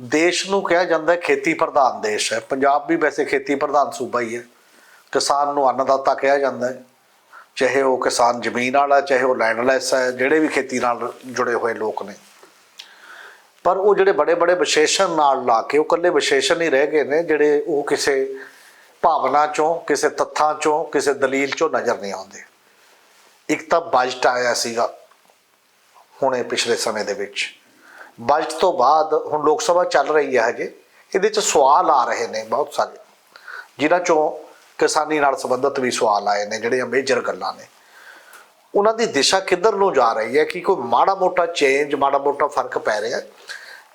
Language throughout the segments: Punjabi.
ਦੇਸ਼ ਨੂੰ ਕਿਹਾ ਜਾਂਦਾ ਖੇਤੀ ਪ੍ਰਧਾਨ ਦੇਸ਼ ਹੈ। ਪੰਜਾਬ ਵੀ ਵੈਸੇ ਖੇਤੀ ਪ੍ਰਧਾਨ ਸੂਬਾ ਹੀ ਹੈ। ਕਿਸਾਨ ਨੂੰ ਅੰਨਦਾਤਾ ਕਿਹਾ ਜਾਂਦਾ ਹੈ। ਚਾਹੇ ਉਹ ਕਿਸਾਨ ਜ਼ਮੀਨ ਵਾਲਾ, ਚਾਹੇ ਉਹ ਲੈਂਡਲੈਸ ਹੈ, ਜਿਹੜੇ ਵੀ ਖੇਤੀ ਨਾਲ ਜੁੜੇ ਹੋਏ ਲੋਕ ਨੇ। ਪਰ ਉਹ ਜਿਹੜੇ ਬੜੇ ਬੜੇ ਵਿਸ਼ੇਸ਼ਣ ਨਾਲ ਲਾ ਕੇ, ਉਹ ਇਕੱਲੇ ਵਿਸ਼ੇਸ਼ਣ ਹੀ ਰਹਿ ਗਏ ਨੇ, ਜਿਹੜੇ ਉਹ ਕਿਸੇ ਭਾਵਨਾ ਚੋਂ, ਕਿਸੇ ਤੱਥਾਂ ਚੋਂ, ਕਿਸੇ ਦਲੀਲ ਚੋਂ ਨਜ਼ਰ ਨਹੀਂ ਆਉਂਦੇ। ਇੱਕ ਤਾਂ ਬਜਟ ਆਇਆ ਸੀਗਾ ਹੁਣੇ ਪਿਛਲੇ ਸਮੇਂ ਦੇ ਵਿੱਚ। ਬਜਟ ਤੋਂ ਬਾਅਦ ਹੁਣ ਲੋਕ ਸਭਾ ਚੱਲ ਰਹੀ ਹੈ ਹਜੇ, ਇਹਦੇ ਚ ਸਵਾਲ ਆ ਰਹੇ ਨੇ ਬਹੁਤ ਸਾਰੇ। ਜਿਨ੍ਹਾਂ ਚੋਂ ਕਿਸਾਨੀ ਨਾਲ ਸੰਬੰਧਿਤ ਵੀ ਸਵਾਲ ਆਏ ਨੇ, ਜਿਹੜੀਆਂ ਮੇਜਰ ਗੱਲਾਂ ਨੇ। ਉਹਨਾਂ ਦੀ ਦਿਸ਼ਾ ਕਿੱਧਰ ਨੂੰ ਜਾ ਰਹੀ ਹੈ? ਕਿ ਕੋਈ ਮਾੜਾ ਮੋਟਾ ਚੇਂਜ ਮਾੜਾ ਮੋਟਾ ਫ਼ਰਕ ਪੈ ਰਿਹਾ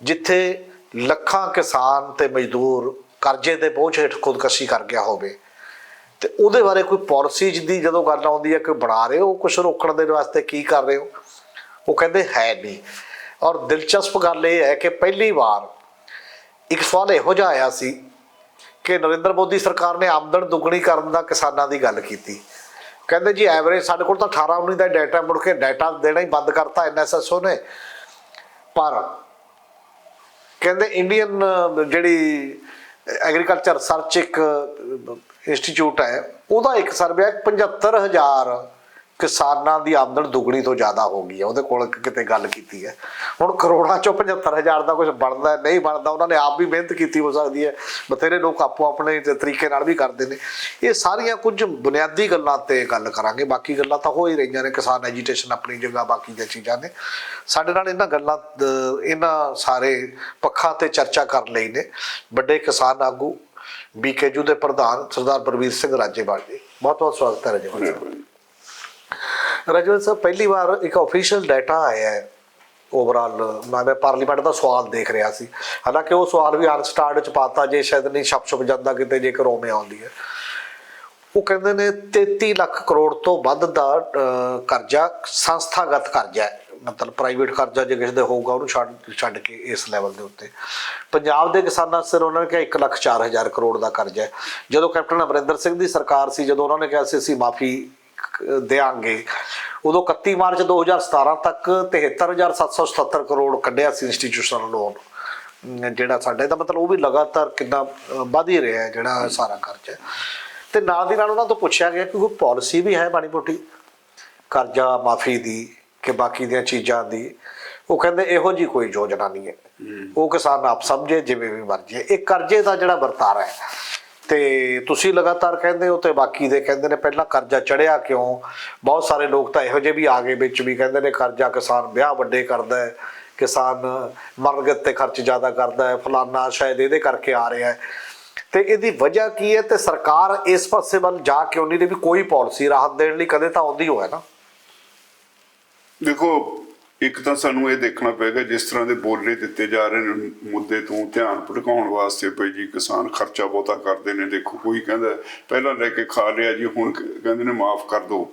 ਜਿੱਥੇ ਲੱਖਾਂ ਕਿਸਾਨ ਤੇ ਮਜ਼ਦੂਰ ਕਰਜ਼ੇ ਦੇ ਬੋਝ ਹੇਠ ਖੁਦਕਸ਼ੀ ਕਰ ਗਿਆ ਹੋਵੇ, ਤੇ ਉਹਦੇ ਬਾਰੇ ਕੋਈ ਪਾਲਿਸੀ ਦੀ ਜਦੋਂ ਗੱਲ ਆਉਂਦੀ ਹੈ ਕਿ ਬਣਾ ਰਹੇ ਹੋ? ਕੁਝ ਰੋਕਣ ਦੇ ਵਾਸਤੇ ਕੀ ਕਰ ਰਹੇ ਹੋ? ਉਹ ਕਹਿੰਦੇ ਹੈ ਨਹੀਂ। ਔਰ ਦਿਲਚਸਪ ਗੱਲ ਇਹ ਹੈ ਕਿ ਪਹਿਲੀ ਵਾਰ ਇੱਕ ਸਵਾਲ ਇਹੋ ਜਿਹਾ ਆਇਆ ਸੀ ਕਿ ਨਰਿੰਦਰ ਮੋਦੀ ਸਰਕਾਰ ਨੇ ਆਮਦਨ ਦੁੱਗਣੀ ਕਰਨ ਦਾ ਕਿਸਾਨਾਂ ਦੀ ਗੱਲ ਕੀਤੀ। ਕਹਿੰਦੇ ਜੀ ਐਵਰੇਜ ਸਾਡੇ ਕੋਲ ਤਾਂ 18 19 ਦਾ ਡਾਟਾ ਮੁੜ ਕੇ ਡਾਟਾ ਦੇਣਾ ਹੀ ਬੰਦ ਕਰਤਾ ਐਨਐਸਐਸਓ ਨੇ ਪਰ ਕਹਿੰਦੇ ਇੰਡੀਅਨ ਜਿਹੜੀ ਐਗਰੀਕਲਚਰ ਰਿਸਰਚ ਇੱਕ ਇੰਸਟੀਚਿਊਟ ਹੈ, ਉਹਦਾ ਇੱਕ ਸਰਵੇ ਹੈ 75000 ਕਿਸਾਨਾਂ ਦੀ ਆਮਦਨ ਦੁੱਗਣੀ ਤੋਂ ਜ਼ਿਆਦਾ ਹੋ ਗਈ ਹੈ। ਉਹਦੇ ਕੋਲ ਕਿਤੇ ਗੱਲ ਕੀਤੀ ਹੈ। ਹੁਣ ਕਰੋੜਾਂ ਚੋਂ 75000 ਦਾ ਕੁਝ ਬਣਦਾ ਨਹੀਂ ਬਣਦਾ, ਉਹਨਾਂ ਨੇ ਆਪ ਵੀ ਮਿਹਨਤ ਕੀਤੀ ਹੋ ਸਕਦੀ ਹੈ। ਬਥੇਰੇ ਲੋਕ ਆਪੋ ਆਪਣੇ ਤਰੀਕੇ ਨਾਲ ਵੀ ਕਰਦੇ ਨੇ। ਇਹ ਸਾਰੀਆਂ ਕੁਝ ਬੁਨਿਆਦੀ ਗੱਲਾਂ ਤੇ ਗੱਲ ਕਰਾਂਗੇ। ਬਾਕੀ ਗੱਲਾਂ ਤਾਂ ਹੋ ਹੀ ਰਹੀਆਂ ਨੇ। ਕਿਸਾਨ ਐਜੀਟੇਸ਼ਨ ਆਪਣੀ ਜਗ੍ਹਾ, ਬਾਕੀ ਦੀਆਂ ਚੀਜ਼ਾਂ ਨੇ। ਸਾਡੇ ਨਾਲ ਇਹਨਾਂ ਗੱਲਾਂ ਇਹਨਾਂ ਸਾਰੇ ਪੱਖਾਂ ਤੇ ਚਰਚਾ ਕਰਨ ਲਈ ਨੇ। ਵੱਡੇ ਕਿਸਾਨ ਆਗੂ ਬੀਕੇਯੂ ਦੇ ਪ੍ਰਧਾਨ ਸਰਦਾਰ ਬਲਵੀਰ ਸਿੰਘ ਰਾਜੇਵਾਲ ਜੀ। ਬਹੁਤ ਬਹੁਤ ਸਵਾਗਤ ਹੈ ਰਾਜੇਵਾਲ ਸਾਹਿਬ ਰਜਵੰਤ ਸਾਹਿਬ, ਪਹਿਲੀ ਵਾਰ ਇੱਕ ਅਫੀਸ਼ੀਅਲ ਡਾਟਾ ਆਇਆ ਹੈ ਓਵਰਆਲ ਮੈਂ ਮੈਂ ਪਾਰਲੀਮੈਂਟ ਦਾ ਸਵਾਲ ਦੇਖ ਰਿਹਾ ਸੀ। ਹਾਲਾਂਕਿ ਉਹ ਸਵਾਲ ਵੀ ਅਨਸਟਾਰਡ ਚ ਪਾਤਾ, ਜੇ ਸ਼ਾਇਦ ਨਹੀਂ ਛਪ ਛਪ ਜਾਂਦਾ ਕਿਤੇ ਜੇਕਰ ਉਵੇਂ ਆਉਂਦੀ ਹੈ। ਉਹ ਕਹਿੰਦੇ ਨੇ 33 ਲੱਖ ਕਰੋੜ ਤੋਂ ਵੱਧ ਦਾ ਕਰਜ਼ਾ, ਸੰਸਥਾਗਤ ਕਰਜ਼ਾ ਹੈ। ਮਤਲਬ ਪ੍ਰਾਈਵੇਟ ਕਰਜ਼ਾ ਜੇ ਕਿਸੇ ਦੇ ਹੋਊਗਾ, ਉਹਨੂੰ ਛੱਡ ਛੱਡ ਕੇ ਇਸ ਲੈਵਲ ਦੇ ਉੱਤੇ। ਪੰਜਾਬ ਦੇ ਕਿਸਾਨਾਂ ਸਿਰ ਉਹਨਾਂ ਨੇ ਕਿਹਾ 1 ਲੱਖ 4000 ਕਰੋੜ ਦਾ ਕਰਜ਼ਾ ਹੈ। ਜਦੋਂ ਕੈਪਟਨ ਅਮਰਿੰਦਰ ਸਿੰਘ ਦੀ ਸਰਕਾਰ ਸੀ, ਜਦੋਂ ਉਹਨਾਂ ਨੇ ਕਿਹਾ ਸੀ, ਅਸੀਂ ਮਾਫੀ ਦੇਾਂਗੇ ਉਦੋਂ 31 ਮਾਰਚ 2017 ਤੱਕ 73777 ਕਰੋੜ ਕੱਢਿਆ ਸੀ ਇੰਸਟੀਟਿਊਸ਼ਨਲ ਲੋਨ ਜਿਹੜਾ ਸਾਡੇ ਦਾ ਮਤਲਬ ਉਹ ਵੀ ਲਗਾਤਾਰ ਕਿੰਨਾ ਵੱਧ ਹੀ ਰਿਹਾ ਹੈ ਜਿਹੜਾ ਸਾਰਾ ਕਰਜ਼ਾ ਤੇ ਨਾਲ ਦੀ ਨਾਲ ਉਹਨਾਂ ਤੋਂ ਪੁੱਛਿਆ ਗਿਆ ਕਿ ਕੋਈ ਪਾਲਿਸੀ ਵੀ ਹੈ ਮਾੜੀ ਮੋਟੀ? ਕਰਜ਼ਾ ਮਾਫੀ ਦੀ ਕਿ ਬਾਕੀ ਦੀਆਂ ਚੀਜ਼ਾਂ ਦੀ? ਉਹ ਕਹਿੰਦੇ ਇਹੋ ਜੀ ਕੋਈ ਯੋਜਨਾ ਨਹੀਂ ਹੈ। ਉਹ ਕਿਸਾਨ ਆਪ ਸਮਝੇ ਜਿਵੇਂ ਵੀ ਮਰਜ਼ੀ ਇਹ ਕਰਜ਼ੇ ਦਾ ਜਿਹੜਾ ਵਰਤਾਰਾ ਹੈ ਤੇ ਤੁਸੀਂ ਲਗਾਤਾਰ ਕਹਿੰਦੇ ਹੋ ਤੇ ਬਾਕੀ ਦੇ ਕਹਿੰਦੇ ਨੇ ਪਹਿਲਾਂ ਕਰਜ਼ਾ ਚੜਿਆ ਕਿਉਂ? ਬਹੁਤ ਸਾਰੇ ਲੋਕ ਤਾਂ ਇਹੋ ਜਿਹੇ ਵੀ ਆ ਗਏ ਵਿੱਚ ਵੀ ਕਹਿੰਦੇ ਨੇ ਕਰਜ਼ਾ ਕਿਸਾਨ ਵਿਆਹ ਵੱਡੇ ਕਰਦਾ ਹੈ, ਕਿਸਾਨ ਮਰਗਤ ਤੇ ਖਰਚ ਜ਼ਿਆਦਾ ਕਰਦਾ ਹੈ, ਫਲਾਨਾ ਸ਼ਾਇਦ ਇਹਦੇ ਕਰਕੇ ਆ ਰਿਹਾ ਹੈ। ਤੇ ਇਹਦੀ ਵਜ੍ਹਾ ਕੀ ਹੈ ਤੇ ਸਰਕਾਰ ਇਸ ਪਾਸੇ ਵੱਲ ਜਾ ਕਿਉਂ ਨਹੀਂ ਰਹੀ ਵੀ ਕੋਈ ਪਾਲਿਸੀ ਰਾਹਤ ਦੇਣ ਲਈ ਕਦੇ ਤਾਂ ਆਉਂਦੀ ਹੋਇਆ ਨਾ? ਦੇਖੋ ਇੱਕ ਤਾਂ ਸਾਨੂੰ ਇਹ ਦੇਖਣਾ ਪਏਗਾ ਜਿਸ ਤਰ੍ਹਾਂ ਦੇ ਬੋਲੇ ਦਿੱਤੇ ਜਾ ਰਹੇ ਨੇ ਮੁੱਦੇ ਤੋਂ ਧਿਆਨ ਭਟਕਾਉਣ ਵਾਸਤੇ ਭਈ ਜੀ ਕਿਸਾਨ ਖਰਚਾ ਬਹੁਤਾ ਕਰਦੇ ਨੇ, ਦੇਖੋ ਕੋਈ ਕਹਿੰਦਾ ਪਹਿਲਾਂ ਲੈ ਕੇ ਖਾ ਲਿਆ ਜੀ, ਹੁਣ ਕਹਿੰਦੇ ਨੇ ਮਾਫ ਕਰ ਦਿਓ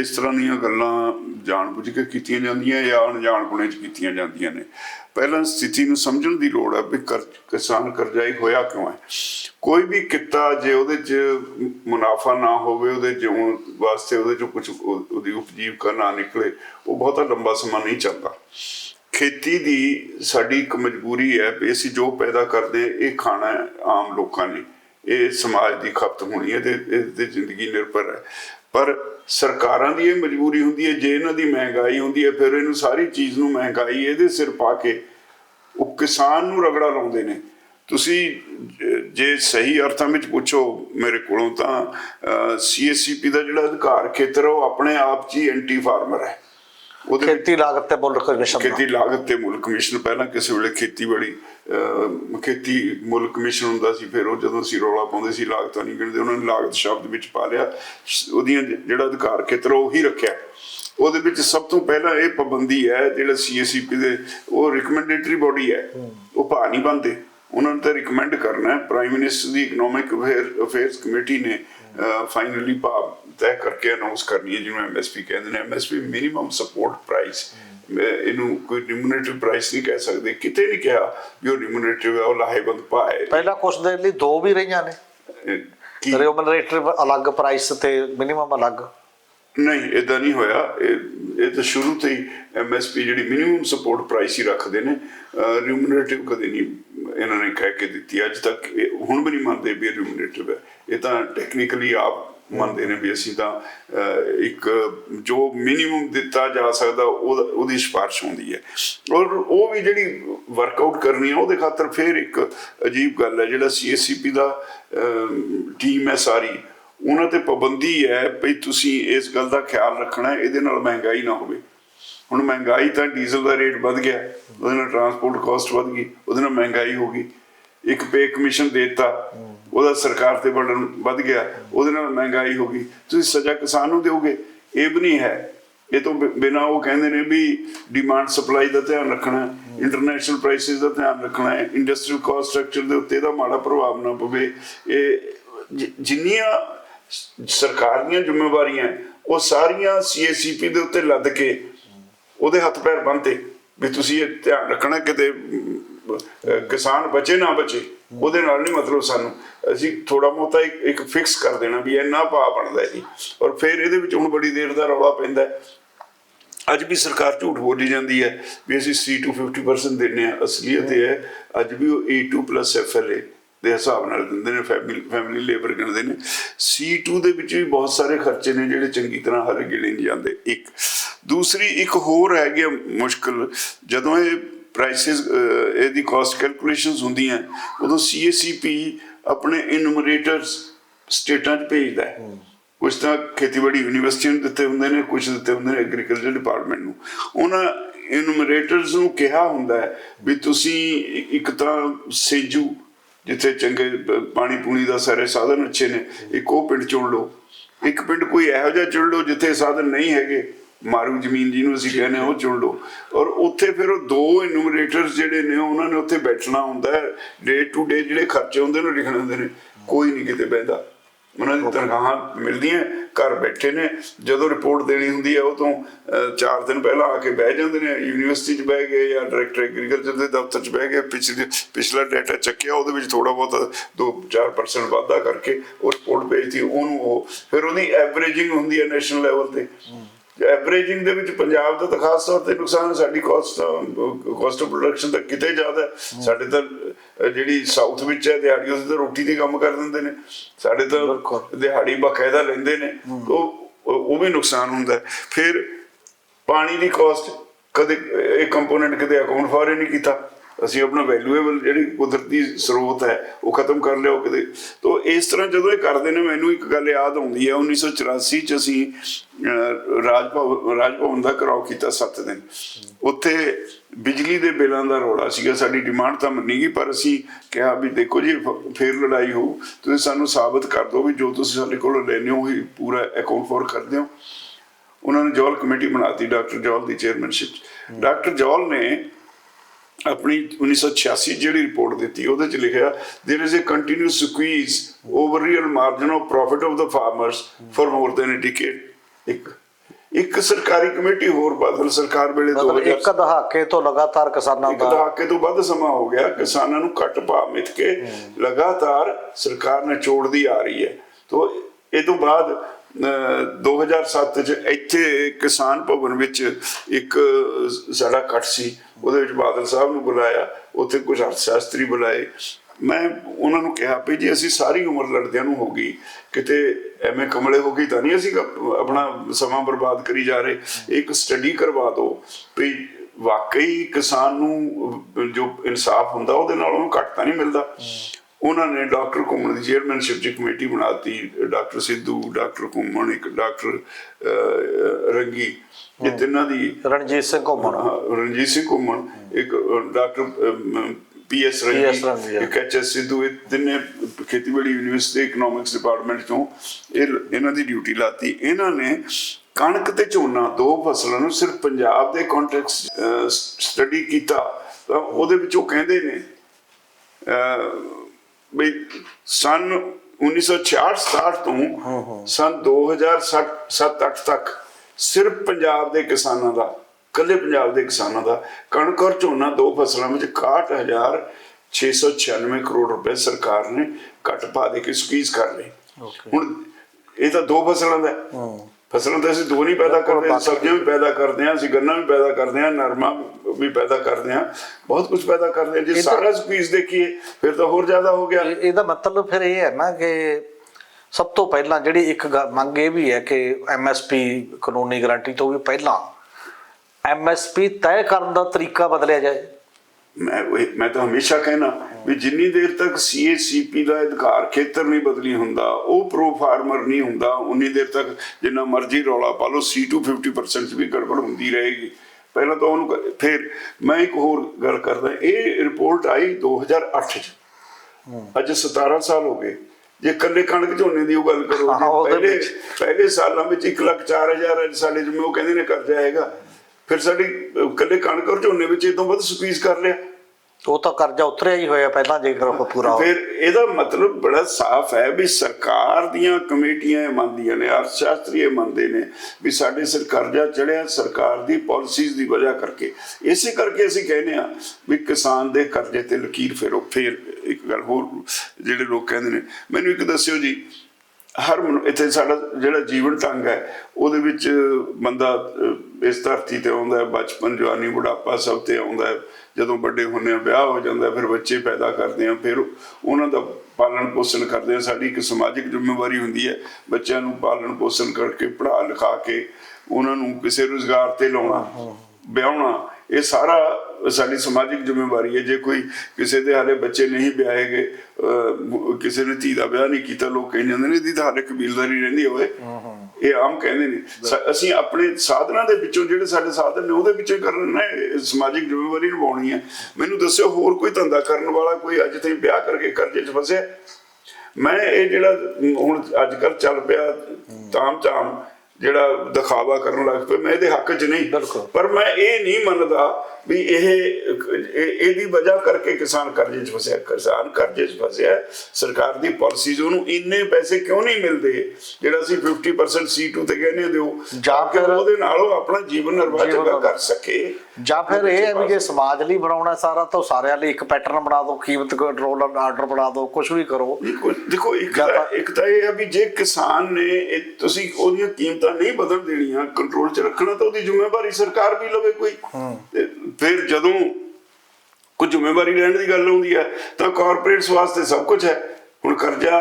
ਇਸ ਤਰ੍ਹਾਂ ਦੀਆਂ ਗੱਲਾਂ ਜਾਣਬੁੱਝ ਕੇ ਕੀਤੀਆਂ ਜਾਂਦੀਆਂ ਜਾਂ ਅਣਜਾਣ ਗੁਣੇ ਚ ਕੀਤੀਆਂ ਜਾਂਦੀਆਂ ਨੇ। ਪਹਿਲਾਂ ਸਥਿਤੀ ਨੂੰ ਸਮਝਣ ਦੀ ਲੋੜ ਹੈ ਵੀ ਕਰ- ਕਿਸਾਨ ਕਰਜ਼ਾਈ ਹੋਇਆ ਕਿਉਂ ਹੈ? ਕੋਈ ਵੀ ਕਿੱਤਾ ਜੇ ਉਹਦੇ ਚ ਮੁਨਾਫਾ ਨਾ ਹੋਵੇ, ਉਹਦੇ ਜਿਉਣ ਵਾਸਤੇ ਉਹਦੇ ਚ ਕੁਝ ਉਹਦੀ ਉਪਜੀਵਕਾ ਨਾ ਨਿਕਲੇ, ਉਹ ਬਹੁਤਾ ਲੰਬਾ ਸਮਾਂ ਨਹੀਂ ਚੱਲਦਾ। ਖੇਤੀ ਦੀ ਸਾਡੀ ਇੱਕ ਮਜਬੂਰੀ ਹੈ ਵੀ ਅਸੀਂ ਜੋ ਪੈਦਾ ਕਰਦੇ ਇਹ ਖਾਣਾ ਆਮ ਲੋਕਾਂ ਨੇ ਇਹ ਸਮਾਜ ਦੀ ਖਪਤ ਹੋਣੀ ਹੈ ਤੇ ਇਸ ਤੇ ਜ਼ਿੰਦਗੀ ਨਿਰਭਰ ਹੈ। ਪਰ ਸਰਕਾਰਾਂ ਦੀ ਇਹ ਮਜਬੂਰੀ ਹੁੰਦੀ ਹੈ, ਜੇ ਇਹਨਾਂ ਦੀ ਮਹਿੰਗਾਈ ਹੁੰਦੀ ਹੈ, ਫਿਰ ਇਹਨੂੰ ਸਾਰੀ ਚੀਜ਼ ਨੂੰ ਮਹਿੰਗਾਈ ਇਹਦੇ ਸਿਰ ਪਾ ਕੇ ਉਹ ਕਿਸਾਨ ਨੂੰ ਰਗੜਾ ਲਾਉਂਦੇ ਨੇ। ਤੁਸੀਂ ਜ- ਸਹੀ ਅਰਥਾਂ ਵਿੱਚ ਪੁੱਛੋ ਮੇਰੇ ਕੋਲੋਂ ਤਾਂ ਸੀਐਸਸੀਪੀ ਦਾ ਜਿਹੜਾ ਅਧਿਕਾਰ ਖੇਤਰ ਉਹ ਆਪਣੇ ਆਪ 'ਚ ਹੀ ਐਂਟੀ ਫਾਰਮਰ ਹੈ। ਉਹਦੇ ਖੇਤੀ ਲਾਗਤ ਤੇ ਮੁੱਲ ਕਮਿਸ਼ਨ ਖੇਤੀ ਲਾਗਤ ਤੇ ਮੁੱਲ ਕਮਿਸ਼ਨ ਪਹਿਲਾਂ ਕਿਸੇ ਵੇਲੇ ਖੇਤੀਬਾੜੀ ਖੇਤੀ ਮੁੱਲ ਕਮਿਸ਼ਨ ਹੁੰਦਾ ਸੀ ਫਿਰ ਉਹ ਜਦੋਂ ਅਸੀਂ ਰੌਲਾ ਪਾਉਂਦੇ ਸੀ ਲਾਗਤਾਂ ਨਹੀਂ ਗਿਣਦੇ ਉਹਨਾਂ ਨੇ ਲਾਗਤ ਸ਼ਬਦ ਵਿੱਚ ਪਾ ਲਿਆ। ਉਹਦੀਆਂ ਜਿਹੜਾ ਅਧਿਕਾਰ ਖੇਤਰ ਉਹ ਹੀ ਰੱਖਿਆ। ਉਹਦੇ ਵਿੱਚ ਸਭ ਤੋਂ ਪਹਿਲਾਂ ਇਹ ਪਾਬੰਦੀ ਹੈ ਜਿਹੜਾ ਸੀਐਸਸੀਪੀ ਦੇ ਉਹ ਰਿਕਮੈਂਡੇਟਰੀ ਬੋਡੀ ਹੈ। ਉਹ ਭਾ ਨਹੀਂ ਬੰਦੇ ਉਹਨਾਂ ਨੂੰ ਤਾਂ ਰਿਕਮੈਂਡ ਕਰਨਾ ਹੈ। ਪ੍ਰਾਈਮ ਮਿਨਿਸਟਰ ਦੀ ਇਕਨੋਮਿਕ ਅਫੇਅਰਸ ਕਮੇਟੀ ਨੇ ਫਾਈਨਲੀ ਭਾ ਤੈਅ ਕਰਕੇ ਅਨਾਉਂਸ ਕਰਨੀ ਹੈ ਜਿਹਨੂੰ ਐਮਐਸਪੀ ਕਹਿੰਦੇ ਨੇ। ਐਮਐਸਪੀ ਮਿਨੀਮਮ ਸਪੋਰਟ ਪ੍ਰਾਈਸ ਇਹਨੂੰ ਕੋਈ ਰਿਮੂਨਰੇਟਿਵ ਪ੍ਰਾਈਸ ਨਹੀਂ ਕਹਿ ਸਕਦੇ। ਕਿਤੇ ਨਹੀਂ ਕਿਹਾ ਵੀ ਉਹ ਰਿਮੂਨਰੇਟਿਵ ਹੈ ਉਹ ਲਾਹੇਵੰਦ ਹੈ। ਪਹਿਲਾਂ ਕੁਝ ਦੇਰ ਲਈ ਦੋ ਵੀ ਰਹੀਆਂ ਨੇ। ਰਿਮੂਨਰੇਟਰ ਅਲੱਗ ਪ੍ਰਾਈਸ ਤੇ ਮਿਨੀਮਮ ਅਲੱਗ। ਨਹੀਂ ਇਦਾਂ ਨਹੀਂ ਹੋਇਆ। ਇਹ ਇਹ ਤਾਂ ਸ਼ੁਰੂ ਤੋਂ ਹੀ ਐਮਐਸਪੀ ਜਿਹੜੀ ਮਿਨੀਮਮ ਸਪੋਰਟ ਪ੍ਰਾਈਸ ਹੀ ਰੱਖਦੇ ਨੇ। ਰਿਮੂਨਰੇਟਿਵ ਕਦੇ ਨਹੀਂ ਇਹਨਾਂ ਨੇ ਕਹਿ ਕੇ ਦਿੱਤੀ। ਅੱਜ ਤੱਕ ਹੁਣ ਵੀ ਨਹੀਂ ਮੰਨਦੇ ਵੀ ਰਿਮੂਨਰੇਟਿਵ ਹੈ। ਇਹ ਤਾਂ ਟੈਕਨੀਕਲੀ ਆਪ ਮੰਨਦੇ ਨੇ ਵੀ ਅਸੀਂ ਤਾਂ ਇੱਕ ਜੋ ਮਿਨੀਮਮ ਦਿੱਤਾ ਜਾ ਸਕਦਾ ਉਹਦਾ- ਉਹਦੀ ਸਿਫਾਰਿਸ਼ ਹੁੰਦੀ ਹੈ। ਔਰ ਉਹ ਵੀ ਜਿਹੜੀ ਵਰਕਆਊਟ ਕਰਨੀ ਹੈ ਉਹਦੇ ਖਾਤਰ ਫਿਰ ਇੱਕ ਅਜੀਬ ਗੱਲ ਹੈ। ਜਿਹੜਾ ਸੀਐਸਸੀਪੀ ਦਾ ਟੀਮ ਹੈ ਸਾਰੀ ਉਹਨਾਂ ਤੇ ਪਾਬੰਦੀ ਹੈ ਵੀ ਤੁਸੀਂ ਇਸ ਗੱਲ ਦਾ ਖਿਆਲ ਰੱਖਣਾ ਇਹਦੇ ਨਾਲ ਮਹਿੰਗਾਈ ਨਾ ਹੋਵੇ। ਹੁਣ ਮਹਿੰਗਾਈ ਤਾਂ ਡੀਜ਼ਲ ਦਾ ਰੇਟ ਵੱਧ ਗਿਆ, ਉਹਦੇ ਨਾਲ ਟਰਾਂਸਪੋਰਟ ਕਾਸਟ ਵੱਧ ਗਈ, ਉਹਦੇ ਨਾਲ ਮਹਿੰਗਾਈ ਹੋ ਗਈ। ਇੱਕ ਪੇ ਕਮਿਸ਼ਨ ਦੇਤਾ, ਉਹਦਾ ਸਰਕਾਰ ਤੇ ਬਰਡਨ ਵੱਧ ਗਿਆ, ਉਹਦੇ ਨਾਲ ਮਹਿੰਗਾਈ ਹੋ ਗਈ। ਤੁਸੀਂ ਸਜ਼ਾ ਕਿਸਾਨ ਨੂੰ ਦਿਓਗੇ? ਇਹ ਵੀ ਨਹੀਂ ਹੈ। ਇਹ ਤੋਂ ਬਿ- ਬਿਨਾਂ ਉਹ ਕਹਿੰਦੇ ਨੇ ਵੀ ਡਿਮਾਂਡ ਸਪਲਾਈ ਦਾ ਧਿਆਨ ਰੱਖਣਾ ਹੈ ਇੰਟਰਨੈਸ਼ਨਲ ਪ੍ਰਾਈਸਿਸ ਦਾ ਧਿਆਨ ਰੱਖਣਾ ਹੈ ਇੰਡਸਟਰੀਅਲ ਕਾਸਟ ਸਟਰਕਚਰ ਦੇ ਉੱਤੇ ਇਹਦਾ ਮਾੜਾ ਪ੍ਰਭਾਵ ਨਾ ਪਵੇ। ਇਹ ਜਿੰਨੀਆਂ ਸਰਕਾਰ ਦੀਆਂ ਜ਼ਿੰਮੇਵਾਰੀਆਂ, ਉਹ ਸਾਰੀਆਂ ਸੀਐਸਸੀਪੀ ਦੇ ਉੱਤੇ ਲੱਦ ਕੇ ਉਹਦੇ ਹੱਥ ਪੈਰ ਬੰਨਤੇ ਵੀ ਤੁਸੀਂ ਇਹ ਧਿਆਨ ਰੱਖਣਾ ਕਿਤੇ ਕਿਸਾਨ ਬਚੇ ਨਾ ਬਚੇ, ਉਹਦੇ ਨਾਲ ਨਹੀਂ ਮਤਲਬ ਸਾਨੂੰ। ਅਸੀਂ ਥੋੜਾ ਮੋਤਾ ਇੱਕ ਫਿਕਸ ਕਰ ਦੇਣਾ ਵੀ ਇੰਨਾ ਭਾਅ ਬਣਦਾ ਜੀ। ਔਰ ਫਿਰ ਇਹਦੇ ਵਿੱਚ ਹੁਣ ਬੜੀ ਦੇਰ ਦਾ ਰੌਲਾ ਪੈਂਦਾ ਅੱਜ ਵੀ ਸਰਕਾਰ ਝੂਠ ਬੋਲੀ ਜਾਂਦੀ ਹੈ ਵੀ ਅਸੀਂ C2 50% ਦਿੰਨੇ ਆ ਅਸਲੀਅਤ ਇਹ ਹੈ, ਅੱਜ ਵੀ ਉਹ A2 FLA ਦੇ ਹਿਸਾਬ ਨਾਲ ਦਿੰਦੇ ਨੇ ਫੈਮਿਲੀ ਫੈਮਿਲੀ ਲੇਬਰ ਗਿਣਦੇ ਨੇ। C2 ਦੇ ਵਿੱਚ ਵੀ ਬਹੁਤ ਸਾਰੇ ਖਰਚੇ ਨੇ ਜਿਹੜੇ ਚੰਗੀ ਤਰ੍ਹਾਂ ਹਰ ਗਿਣੇ ਨਹੀਂ ਜਾਂਦੇ। ਇੱਕ ਦੂਸਰੀ ਇੱਕ ਹੋਰ ਹੈਗੀ ਮੁਸ਼ਕਲ। ਜਦੋਂ ਇਹ ਪ੍ਰਾਈਸਿਸ ਇਹਦੀ ਕਾਸਟ ਕੈਲਕੂਲੇਸ਼ਨਸ ਹੁੰਦੀਆਂ ਉਦੋਂ CACP ਆਪਣੇ ਇਨੂਮਰੇਟਰਸ ਸਟੇਟਾਂ 'ਚ ਭੇਜਦਾ ਹੈ। ਕੁਝ ਤਾਂ ਖੇਤੀਬਾੜੀ ਯੂਨੀਵਰਸਿਟੀ ਨੂੰ ਦਿੱਤੇ ਹੁੰਦੇ ਨੇ ਕੁਝ ਦਿੱਤੇ ਹੁੰਦੇ ਨੇ ਐਗਰੀਕਲਚਰ ਡਿਪਾਰਟਮੈਂਟ ਨੂੰ। ਉਹਨਾਂ ਇਨੂਮਰੇਟਰਸ ਨੂੰ ਕਿਹਾ ਹੁੰਦਾ ਹੈ ਵੀ ਤੁਸੀਂ ਇੱਕ ਤਾਂ ਸੇਜੂ ਜਿੱਥੇ ਚੰਗੇ ਪਾਣੀ ਪੂਣੀ ਦਾ ਸਾਰੇ ਸਾਧਨ ਅੱਛੇ ਨੇ ਇੱਕ ਉਹ ਪਿੰਡ ਚੁਣ ਲਓ। ਇੱਕ ਪਿੰਡ ਕੋਈ ਇਹੋ ਜਿਹਾ ਚੁਣ ਲਓ ਜਿੱਥੇ ਸਾਧਨ ਨਹੀਂ ਹੈਗੇ ਮਾਰੂ ਜ਼ਮੀਨ ਜਿਹਨੂੰ ਅਸੀਂ ਕਹਿੰਦੇ ਉਹ ਚੁਣ ਲਓ। ਔਰ ਉੱਥੇ ਫਿਰ ਉਹ ਦੋ ਇਨੂਮਰੇਟਰਸ ਜਿਹੜੇ ਨੇ ਉਹਨਾਂ ਨੇ ਉੱਥੇ ਬੈਠਣਾ ਹੁੰਦਾ ਹੈ। ਡੇ ਟੂ ਡੇ ਜਿਹੜੇ ਖਰਚੇ ਹੁੰਦੇ ਨੇ ਲਿਖਣੇ ਹੁੰਦੇ ਨੇ। ਕੋਈ ਨਹੀਂ ਕਿਤੇ ਬਹਿੰਦਾ। ਉਹਨਾਂ ਦੀ ਤਨਖਾਹਾਂ ਮਿਲਦੀਆਂ ਘਰ ਬੈਠੇ ਨੇ। ਜਦੋਂ ਰਿਪੋਰਟ ਦੇਣੀ ਹੁੰਦੀ ਹੈ ਉਹ ਤੋਂ 4 ਦਿਨ ਪਹਿਲਾਂ ਆ ਕੇ ਬਹਿ ਜਾਂਦੇ ਨੇ। ਯੂਨੀਵਰਸਿਟੀ 'ਚ ਬਹਿ ਗਏ ਜਾਂ ਡਾਇਰੈਕਟਰ ਐਗਰੀਕਲਚਰ ਦੇ ਦਫ਼ਤਰ 'ਚ ਬਹਿ ਗਏ। ਪਿਛਲੇ ਪਿਛਲਾ ਡਾਟਾ ਚੱਕਿਆ ਉਹਦੇ ਵਿੱਚ ਥੋੜਾ ਬਹੁਤ 2-4% ਵਾਧਾ ਕਰਕੇ ਉਹ ਰਿਪੋਰਟ ਭੇਜਤੀ। ਉਹਨੂੰ ਉਹ ਫਿਰ ਉਹਦੀ ਐਵਰੇਜਿੰਗ ਹੁੰਦੀ ਹੈ ਨੈਸ਼ਨਲ ਲੈਵਲ ਤੇ। ਐਵਰੇਜਿੰਗ ਦੇ ਵਿੱਚ ਪੰਜਾਬ ਦਾ ਤਾਂ ਖਾਸ ਤੌਰ ਤੇ ਨੁਕਸਾਨ ਸਾਡੀ ਕਾਸਟ ਕਾਸਟ ਆਫ ਪ੍ਰੋਡਕਸ਼ਨ ਤਾਂ ਕਿਤੇ ਜ਼ਿਆਦਾ। ਸਾਡੇ ਤਾਂ ਜਿਹੜੀ ਸਾਊਥ ਵਿੱਚ ਹੈ ਦਿਹਾੜੀ ਉਸ ਤੇ ਰੋਟੀ ਦੀ ਕੰਮ ਕਰ ਦਿੰਦੇ ਨੇ ਸਾਡੇ ਤਾਂ। ਦਿਹਾੜੀ ਬਕਾਇਦਾ ਲੈਂਦੇ ਨੇ ਉਹ ਉਹ ਵੀ ਨੁਕਸਾਨ ਹੁੰਦਾ। ਫਿਰ ਪਾਣੀ ਦੀ ਕਾਸਟ ਕਦੇ ਇਹ ਕੰਪੋਨੈਂਟ ਕਦੇ ਅਕਾਊਂਟ ਫਾਰ ਨਹੀਂ ਕੀਤਾ ਅਸੀਂ ਆਪਣਾ ਵੈਲਿਊਏਬਲ ਜਿਹੜੀ ਕੁਦਰਤੀ ਸਰੋਤ ਹੈ ਉਹ ਖਤਮ ਕਰ ਲਿਆ ਉਹ ਤੋਂ ਇਸ ਤਰ੍ਹਾਂ ਜਦੋਂ ਇਹ ਕਰਦੇ ਨੇ ਮੈਨੂੰ ਇੱਕ ਗੱਲ ਯਾਦ ਆਉਂਦੀ ਹੈ 1984 ਚ ਅਸੀਂ ਅਹ, ਰਾਜ ਦਾ ਘਰਾਓ ਕੀਤਾ 7 ਦਿਨ। ਉੱਥੇ ਬਿਜਲੀ ਦੇ ਬਿੱਲਾਂ ਦਾ ਰੌਲਾ ਸੀਗਾ ਸਾਡੀ ਡਿਮਾਂਡ ਤਾਂ ਮੰਨੀ ਗਈ ਪਰ ਅਸੀਂ ਕਿਹਾ ਵੀ ਦੇਖੋ ਜੀ ਫ- ਫੇਰ ਲੜਾਈ ਹੋਊ ਤੁਸੀਂ ਸਾਨੂੰ ਸਾਬਤ ਕਰ ਦਿਓ ਵੀ ਜੋ ਤੁਸੀਂ ਸਾਡੇ ਕੋਲੋਂ ਲੈਂਦੇ ਹੋ ਉਹੀ ਪੂਰਾ ਅਕਾਊਂਟ ਫੋਰ ਕਰਦੇ ਹੋ ਉਹਨਾਂ ਨੇ ਜੌਲ ਕਮੇਟੀ ਬਣਾਤੀ ਡਾਕਟਰ ਜੌਲ ਦੀ ਚੇਅਰਮੈਨਸ਼ਿਪ ਡਾਕਟਰ ਜੌਲ ਨੇ ਆਪਣੀ 1986 ਜਿਹੜੀ ਰਿਪੋਰਟ ਦਿੱਤੀ ਉਹਦੇ ਚ ਲਿਖਿਆ there is a continuous squeeze over real margin of profit of the farmers for more than a decade. ਇੱਕ ਇੱਕ ਸਰਕਾਰੀ ਕਮੇਟੀ ਹੋਰ ਬਾਦਲ ਸਰਕਾਰ ਵੇਲੇ ਮਤਲਬ 2000 ਇੱਕ ਦਹਾਕੇ ਤੋਂ ਲਗਾਤਾਰ ਕਿਸਾਨਾਂ ਇੱਕ ਦਾ ਦਹਾਕੇ ਤੋਂ ਵੱਧ ਸਮਾਂ ਹੋ ਗਿਆ ਕਿਸਾਨਾਂ ਨੂੰ ਘੱਟ ਭਾਅ ਮਿੱਥ ਕੇ ਲਗਾਤਾਰ ਸਰਕਾਰ ਨਿਚੋੜਦੀ ਆ ਰਹੀ ਹੈ। ਤੋਂ ਇਹ ਤੋਂ ਬਾਅਦ 2007 ਚ ਇੱਥੇ ਕਿਸਾਨ ਭਵਨ ਵਿੱਚ ਇੱਕ ਸਾਡਾ ਇਕੱਠ ਸੀ। ਉਹਦੇ ਵਿੱਚ ਬਾਦਲ ਸਾਹਿਬ ਨੂੰ ਬੁਲਾਇਆ, ਉੱਥੇ ਕੁਝ ਅਰਥਸ਼ਾਸਤਰੀ ਬੁਲਾਏ। ਮੈਂ ਉਹਨਾਂ ਨੂੰ ਕਿਹਾ ਵੀ ਜੀ ਅਸੀਂ ਸਾਰੀ ਉਮਰ ਲੜਦਿਆਂ ਨੂੰ ਹੋ ਗਈ, ਕਿਤੇ ਐਵੇਂ ਕਮਲੇ ਹੋ ਗਈ ਤਾਂ ਨਹੀਂ ਅਸੀਂ ਆਪਣਾ ਸਮਾਂ ਬਰਬਾਦ ਕਰੀ ਜਾ ਰਹੇ। ਇੱਕ ਸਟੱਡੀ ਕਰਵਾ ਦਿਓ ਵੀ ਵਾਕਈ ਕਿਸਾਨ ਨੂੰ ਜੋ ਇਨਸਾਫ ਹੁੰਦਾ, ਉਹਦੇ ਨਾਲ ਉਹਨੂੰ ਘੱਟ ਤਾਂ ਨਹੀਂ ਮਿਲਦਾ। ਉਹਨਾਂ ਨੇ ਡਾਕਟਰ ਘੁੰਮਣ ਦੀ ਚੇਅਰਮੈਨਸ਼ਿਪ ਦੀ ਕਮੇਟੀ ਬਣਾਤੀ ਡਾਕਟਰ ਸਿੱਧੂ ਡਾਕਟਰ ਘੁੰਮਣ ਇੱਕ ਡਾਕਟਰ ਰੰਗੀ ਇਹ ਤਿੰਨਾਂ ਦੀ ਰਣਜੀਤ ਸਿੰਘ ਘੁੰਮਣ। ਰਣਜੀਤ ਸਿੰਘ ਘੁੰਮਣ ਇੱਕ ਡਾਕਟਰ ਪੀ ਐਸ PS ਰੰਗੀ। ਇੱਕ ਐਚ ਐਸ ਸਿੱਧੂ ਇਹ ਤਿੰਨੇ ਖੇਤੀਬਾੜੀ ਯੂਨੀਵਰਸਿਟੀ ਇਕਨੋਮਿਕਸ ਡਿਪਾਰਟਮੈਂਟ ਤੋਂ ਇਹ ਇਹਨਾਂ ਦੀ ਡਿਊਟੀ ਲਾਤੀ। ਇਹਨਾਂ ਨੇ ਕਣਕ ਤੇ ਝੋਨਾ ਦੋ ਫਸਲਾਂ ਨੂੰ ਸਿਰਫ ਪੰਜਾਬ ਦੇ ਕੰਟੈਕਸਟ ਸਟੱਡੀ ਕੀਤਾ। ਤਾਂ ਉਹਦੇ ਵਿੱਚ ਉਹ ਕਹਿੰਦੇ ਨੇ ਵੀ ਸਨ 1966 ਤੋਂ ਸਨ 2007-8 ਤੱਕ ਸਿਰਫ ਪੰਜਾਬ ਦੇ ਕਿਸਾਨਾਂ ਦਾ ਕੱਲੇ ਪੰਜਾਬ ਦੇ ਕਿਸਾਨਾਂ ਦਾ ਕਣਕ ਔਰ ਝੋਨਾ ਦੋ ਫਸਲਾਂ ਵਿੱਚ 61696 ਕਰੋੜ ਰੁਪਏ ਸਰਕਾਰ ਨੇ ਘੱਟ ਪਾ ਦੇ ਕੇ ਸਕੀਜ਼ ਕਰ Okay. ਹੁਣ ਇਹ ਤਾਂ ਦੋ ਫਸਲਾਂ ਦਾ। ਫਸਲਾਂ ਤਾਂ ਅਸੀਂ ਦੋ ਨਹੀਂ ਪੈਦਾ ਕਰਦੇ ਹਾਂ, ਸਬਜ਼ੀਆਂ ਵੀ ਪੈਦਾ ਕਰਦੇ ਹਾਂ ਅਸੀਂ ਗੰਨਾ ਵੀ ਪੈਦਾ ਕਰਦੇ ਹਾਂ ਨਰਮਾ ਵੀ ਪੈਦਾ ਕਰਦੇ ਹਾਂ ਬਹੁਤ ਕੁਝ ਪੈਦਾ ਕਰਦੇ ਹਾਂ। ਜੇ ਸਾਰਾ ਸਪੀਸ ਦੇਖੀਏ ਫਿਰ ਤਾਂ ਹੋਰ ਜ਼ਿਆਦਾ ਹੋ ਗਿਆ। ਇਹ- ਇਹਦਾ ਮਤਲਬ ਫਿਰ ਇਹ ਹੈ ਨਾ ਕਿ ਸਭ ਤੋਂ ਪਹਿਲਾਂ ਜਿਹੜੀ ਇੱਕ ਮੰਗ ਇਹ ਵੀ ਹੈ ਕਿ ਐਮਐਸਪੀ ਕਾਨੂੰਨੀ ਗਾਰੰਟੀ ਤੋਂ ਵੀ ਪਹਿਲਾਂ ਐਮਐਸਪੀ ਤੈਅ ਕਰਨ ਦਾ ਤਰੀਕਾ ਬਦਲਿਆ ਜਾਏ। ਮੈਂ ਮੈਂ ਤਾਂ ਹਮੇਸ਼ਾ ਕਹਿਣਾ ਵੀ ਜਿੰਨੀ ਦੇਰ ਤੱਕ ਸੀਏਸੀਪੀ ਦਾ ਅਧਿਕਾਰ ਖੇਤਰ ਨਹੀਂ ਬਦਲੀ ਹੁੰਦਾ ਉਹ ਪ੍ਰੋ ਫਾਰਮਰ ਨਹੀਂ ਹੁੰਦਾ ਉਨੀ ਦੇਰ ਤੱਕ ਜਿੰਨਾ ਮਰਜ਼ੀ ਰੌਲਾ ਪਾ ਲਓ ਸੀ ਟੂ 50% 'ਚ ਵੀ ਗੜਬੜ ਹੁੰਦੀ ਰਹੇਗੀ। ਪਹਿਲਾਂ ਤਾਂ ਉਹਨੂੰ ਫਿਰ ਮੈਂ ਇੱਕ ਹੋਰ ਗੱਲ ਕਰਦਾ ਇਹ ਰਿਪੋਰਟ ਆਈ 2008 ਚ। ਅੱਜ 17 ਸਾਲ ਹੋ ਗਏ। ਜੇ ਕੱਲੇ ਕਣਕ ਝੋਨੇ ਦੀ ਉਹ ਗੱਲ ਕਰੋ ਪਹਿਲੇ। ਪਹਿਲੇ ਸਾਲਾਂ ਵਿੱਚ 1 ਲੱਖ 4000 ਸਾਡੇ ਜਿਵੇਂ ਉਹ ਕਹਿੰਦੇ ਨੇ ਕਰਜ਼ਾ ਹੈਗਾ। ਫਿਰ ਸਾਡੀ ਕੱਲੇ ਕਣਕ ਔਰ ਝੋਨੇ ਵਿੱਚ ਇਦੋਂ ਵੱਧ ਸਕਵੀਜ਼ ਕਰ ਲਿਆ। ਉਹ ਤਾਂ ਕਰਜ਼ਾ ਉਤਰਿਆ ਹੀ ਹੋਇਆ, ਪਹਿਲਾਂ ਜੇਕਰ ਉਹ ਪੂਰਾ। ਹੋ ਫਿਰ ਇਹਦਾ ਮਤਲਬ ਬੜਾ ਸਾਫ਼ ਹੈ ਵੀ ਸਰਕਾਰ ਦੀਆਂ ਕਮੇਟੀਆਂ ਇਹ ਮੰਨਦੀਆਂ ਨੇ ਅਰਥ ਇਹ ਮੰਨਦੇ ਨੇ ਵੀ ਸਾਡੇ ਸਿਰ ਕਰਜ਼ਾ ਚੜਿਆ ਸਰਕਾਰ ਦੀ ਪਾਲਿਸੀਜ਼ ਦੀ ਵਜ੍ਹਾ ਕਰਕੇ। ਇਸੇ ਕਰਕੇ ਅਸੀਂ ਕਹਿੰਦੇ ਆ ਵੀ ਕਿਸਾਨ ਦੇ ਕਰਜ਼ੇ ਤੇ ਲਕੀਰ ਫੇਰੋ। ਫਿਰ ਇੱਕ ਗੱਲ ਹੋਰ ਜਿਹੜੇ ਲੋਕ ਕਹਿੰਦੇ ਨੇ, ਮੈਨੂੰ ਇੱਕ ਦੱਸਿਓ ਜੀ, ਹਰ ਇੱਥੇ ਸਾਡਾ ਜਿਹੜਾ ਜੀਵਨ ਢੰਗ ਹੈ, ਉਹਦੇ ਵਿੱਚ ਬੰਦਾ ਇਸ ਧਰਤੀ ਤੇ ਆਉਂਦਾ ਹੈ, ਬਚਪਨ, ਜਵਾਨੀ, ਬੁਢਾਪਾ ਸਭ ਤੇ ਆਉਂਦਾ ਹੈ। ਜਦੋਂ ਵੱਡੇ ਹੁੰਦੇ ਆ ਵਿਆਹ ਹੋ ਜਾਂਦਾ ਫਿਰ ਬੱਚੇ ਪੈਦਾ ਕਰਦੇ ਆ ਫਿਰ ਉਹਨਾਂ ਦਾ ਪਾਲਣ ਪੋਸ਼ਣ ਕਰਦੇ ਆ ਸਾਡੀ ਇੱਕ ਸਮਾਜਿਕ ਜ਼ਿੰਮੇਵਾਰੀ ਹੁੰਦੀ ਹੈ ਬੱਚਿਆਂ ਨੂੰ ਪਾਲਣ ਪੋਸ਼ਣ ਕਰਕੇ ਪੜ੍ਹਾ ਲਿਖਾ ਕੇ ਉਹਨਾਂ ਨੂੰ ਕਿਸੇ ਰੁਜ਼ਗਾਰ ਤੇ ਲਾਉਣਾ ਵਿਆਹਣਾ ਇਹ ਸਾਰਾ ਸਾਡੀ ਸਮਾਜਿਕ ਜ਼ਿੰਮੇਵਾਰੀ ਹੈ। ਜੇ ਕੋਈ ਕਿਸੇ ਦੇ ਹਾਲੇ ਬੱਚੇ ਨਹੀਂ ਵਿਆਹੇਗੇ ਅਹ, ਕਿਸੇ ਨੇ ਧੀ ਦਾ ਵਿਆਹ ਨਹੀਂ ਕੀਤਾ ਲੋਕ ਕਹਿੰਦੇ ਨੇ ਇਹਦੀ ਤਾਂ ਹਾਲੇ ਕਬੀਲਦਾਰੀ ਰਹਿੰਦੀ ਹੋਵੇ ਇਹ ਆਮ ਕਹਿੰਦੇ ਨੇ। ਅਸੀਂ ਆਪਣੇ ਸਾਧਨਾਂ ਦੇ ਵਿੱਚੋਂ ਜਿਹੜੇ ਸਾਡੇ ਸਾਧਨ ਨੇ ਉਹਦੇ ਵਿੱਚੋਂ ਕਰਨਾ ਹੈ ਸਮਾਜਿਕ ਜ਼ਿੰਮੇਵਾਰੀ ਨਿਭਾਉਣੀ ਹੈ। ਮੈਨੂੰ ਦੱਸਿਓ ਹੋਰ ਕੋਈ ਧੰਦਾ ਕਰਨ ਵਾਲਾ ਕੋਈ ਅੱਜ ਤਾਈਂ ਵਿਆਹ ਕਰਕੇ ਕਰਜ਼ੇ 'ਚ ਫਸਿਆ? ਮੈਂ ਇਹ ਜਿਹੜਾ ਹੁਣ ਅੱਜ ਕੱਲ ਚੱਲ ਪਿਆ ਤਾਮ ਝਾਮ ਜਿਹੜਾ ਦਿਖਾਵਾ ਕਰਨ ਲੱਗ ਪਏ ਮੈਂ ਇਹਦੇ ਹੱਕ 'ਚ ਨਹੀਂ। ਬਿਲਕੁਲ। ਪਰ ਮੈਂ ਇਹ ਨਹੀਂ ਮੰਨਦਾ ਵੀ ਇਹ ਇਹ- ਇਹਦੀ ਵਜ੍ਹਾ ਕਰਕੇ ਕਿਸਾਨ ਕਰਜ਼ੇ 'ਚ ਫਸਿਆ ਕਿਸਾਨ ਕਰਜ਼ੇ 'ਚ ਫਸਿਆ। ਸਰਕਾਰ ਦੀ ਪਾਲਿਸੀਜ਼ ਉਹਨੂੰ ਇੰਨੇ ਪੈਸੇ ਕਿਉਂ ਨਹੀਂ ਮਿਲਦੇ? ਜਿਹੜਾ ਅਸੀਂ 50% C2 ਤੇ ਕਹਿੰਦੇ ਦਿਓ ਜਾਂ ਕਿ ਫਿਰ- ਉਹਦੇ ਨਾਲ ਉਹ ਆਪਣਾ ਜੀਵਨ ਨਿਰਵਾਹ ਕਰ। ਸਕੇ। ਜਾਂ ਫਿਰ ਇਹ ਹੈ ਵੀ ਜੇ ਸਮਾਜ ਲਈ ਬਣਾਉਣਾ ਸਾਰਾ ਤਾਂ ਸਾਰਿਆਂ ਲਈ ਇੱਕ ਪੈਟਰਨ ਬਣਾ ਦਿਓ ਕੀਮਤ ਕੰਟਰੋਲ ਆਰਡਰ ਬਣਾ ਦਿਓ ਕੁਝ ਵੀ ਕਰੋ। ਦੇਖੋ ਇੱਕ ਇੱਕ ਤਾਂ ਇਹ ਹੈ ਵੀ ਜੇ ਕਿਸਾਨ ਨੇ ਤੁਸੀਂ ਉਹਦੀਆਂ ਕੀਮਤਾਂ ਨਹੀਂ ਬਦਲ ਦੇਣੀਆਂ ਕੰਟਰੋਲ 'ਚ ਰੱਖਣਾ ਤਾਂ ਉਹਦੀ ਜ਼ਿੰਮੇਵਾਰੀ ਸਰਕਾਰ ਵੀ ਲਵੇ ਕੋਈ। ਫਿਰ ਜਦੋਂ ਕੋਈ ਜ਼ਿੰਮੇਵਾਰੀ ਲੈਣ ਦੀ ਗੱਲ ਆਉਂਦੀ ਹੈ ਤਾਂ ਕਾਰਪੋਰੇਟਸ ਵਾਸਤੇ ਸਭ ਕੁਝ ਹੈ। ਹੁਣ ਕਰਜ਼ਾ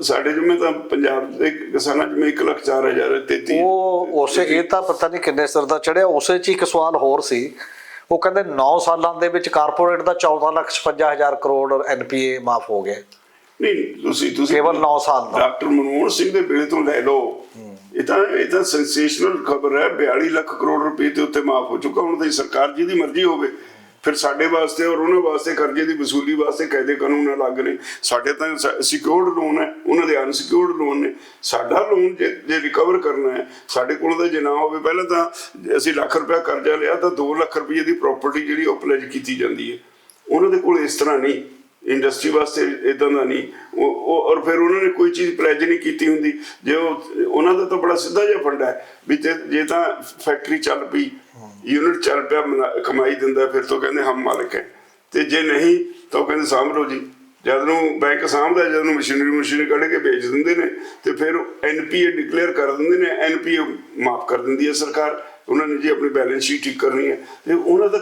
ਸਾਡੇ ਜਿਵੇਂ ਤਾਂ ਪੰਜਾਬ ਦੇ ਕਿਸਾਨਾਂ ਜਿਵੇਂ 1 ਲੱਖ 4000 33 ਉਹ ਉਸੇ ਇਹ ਤਾਂ ਪਤਾ ਨਹੀਂ ਕਿੰਨੇ ਸਿਰ ਦਾ ਚੜਿਆ ਉਸੇ ਚ ਇੱਕ ਸਵਾਲ ਹੋਰ ਸੀ। ਉਹ ਕਹਿੰਦੇ 9 ਸਾਲਾਂ ਦੇ ਵਿੱਚ ਕਾਰਪੋਰੇਟ ਦਾ 14 ਲੱਖ 56 ਹਜ਼ਾਰ ਕਰੋੜ ਐਨਪੀਏ ਮਾਫ ਹੋ ਗਿਆ ਨਹੀਂ ਤੁਸੀਂ ਤੁਸੀਂ ਕੇਵਲ 9 ਸਾਲ ਦਾ। ਡਾਕਟਰ ਮਨਮੋਹਨ ਸਿੰਘ ਦੇ ਵੇਲੇ ਤੋਂ ਲੈ ਲਓ। ਇਹ ਤਾਂ ਇਹ ਤਾਂ ਸੈਂਸੇਸ਼ਨਲ ਖਬਰ ਹੈ 42 ਲੱਖ ਕਰੋੜ ਰੁਪਏ ਦੇ ਉੱਤੇ ਮਾਫ ਹੋ ਚੁੱਕਾ, ਹੁਣ ਤਾਂ ਸਰਕਾਰ ਜੀ ਦੀ ਮਰਜ਼ੀ ਹੋਵੇ, ਫਿਰ ਸਾਡੇ ਵਾਸਤੇ ਔਰ ਉਹਨਾਂ ਵਾਸਤੇ ਕਰਜ਼ੇ ਦੀ ਵਸੂਲੀ ਵਾਸਤੇ ਕਾਇਦੇ ਕਾਨੂੰਨ ਅਲੱਗ ਨੇ, ਸਾਡੇ ਤਾਂ ਸਿਕਿਉਰਡ ਲੋਨ ਹੈ, ਉਹਨਾਂ ਦੇ ਅਨਸਿਕਿਉਰਡ ਲੋਨ ਨੇ, ਸਾਡਾ ਲੋਨ ਜੇ ਜੇ ਰਿਕਵਰ ਕਰਨਾ ਹੈ, ਸਾਡੇ ਕੋਲ ਤਾਂ ਜੇ ਨਾ ਹੋਵੇ, ਪਹਿਲਾਂ ਤਾਂ ਅਸੀਂ ਲੱਖ ਰੁਪਇਆ ਕਰਜ਼ਾ ਲਿਆ ਤਾਂ 2 ਲੱਖ ਰੁਪਏ ਦੀ ਪ੍ਰਾਪਰਟੀ ਜਿਹੜੀ ਉਹ ਪਲੇਜ ਕੀਤੀ ਜਾਂਦੀ ਹੈ, ਉਹਨਾਂ ਦੇ ਕੋਲ ਇਸ ਤਰ੍ਹਾਂ ਨਹੀਂ। ਇੰਡਸਟਰੀ ਵਾਸਤੇ ਇਦਾਂ ਦਾ ਨਹੀਂ। ਉਹ ਔਰ ਫਿਰ ਉਹਨਾਂ ਨੇ ਕੋਈ ਚੀਜ਼ ਪਲੇਜ ਨਹੀਂ ਕੀਤੀ ਹੁੰਦੀ। ਜੇ ਉਹ, ਉਹਨਾਂ ਦਾ ਤਾਂ ਬੜਾ ਸਿੱਧਾ ਜਿਹਾ ਫੰਡ ਹੈ ਵੀ ਜੇ ਤਾਂ ਫੈਕਟਰੀ ਚੱਲ ਪਈ ਯੂਨਿਟ ਚੱਲ ਪਿਆ ਕਮਾਈ ਦਿੰਦਾ, ਫਿਰ ਤੋਂ ਕਹਿੰਦੇ ਹਮ ਮਾਲਕ ਹੈ। ਤੇ ਜੇ ਨਹੀਂ, ਤਾਂ ਉਹ ਕਹਿੰਦੇ ਸਾਂਭ ਲਓ ਜੀ। ਜਦ ਨੂੰ ਬੈਂਕ ਸਾਂਭਦਾ, ਜਦ ਨੂੰ ਮਸ਼ੀਨਰੀ ਮਸ਼ੀਨਰੀ ਕੱਢ ਕੇ ਵੇਚ ਦਿੰਦੇ ਨੇ, ਤੇ ਫਿਰ ਐਨਪੀਏ ਡਿਕਲੇਅਰ ਕਰ ਦਿੰਦੇ ਨੇ ਐਨਪੀਏ ਮਾਫ ਕਰ ਦਿੰਦੀ ਹੈ ਸਰਕਾਰ। ਉਹਨਾਂ ਨੇ ਜੀ ਆਪਣੀ ਬੈਲੈਂਸ ਸ਼ੀਟ ਠੀਕ ਕਰਨੀ ਹੈ। ਤੇ ਉਹਨਾਂ ਦਾ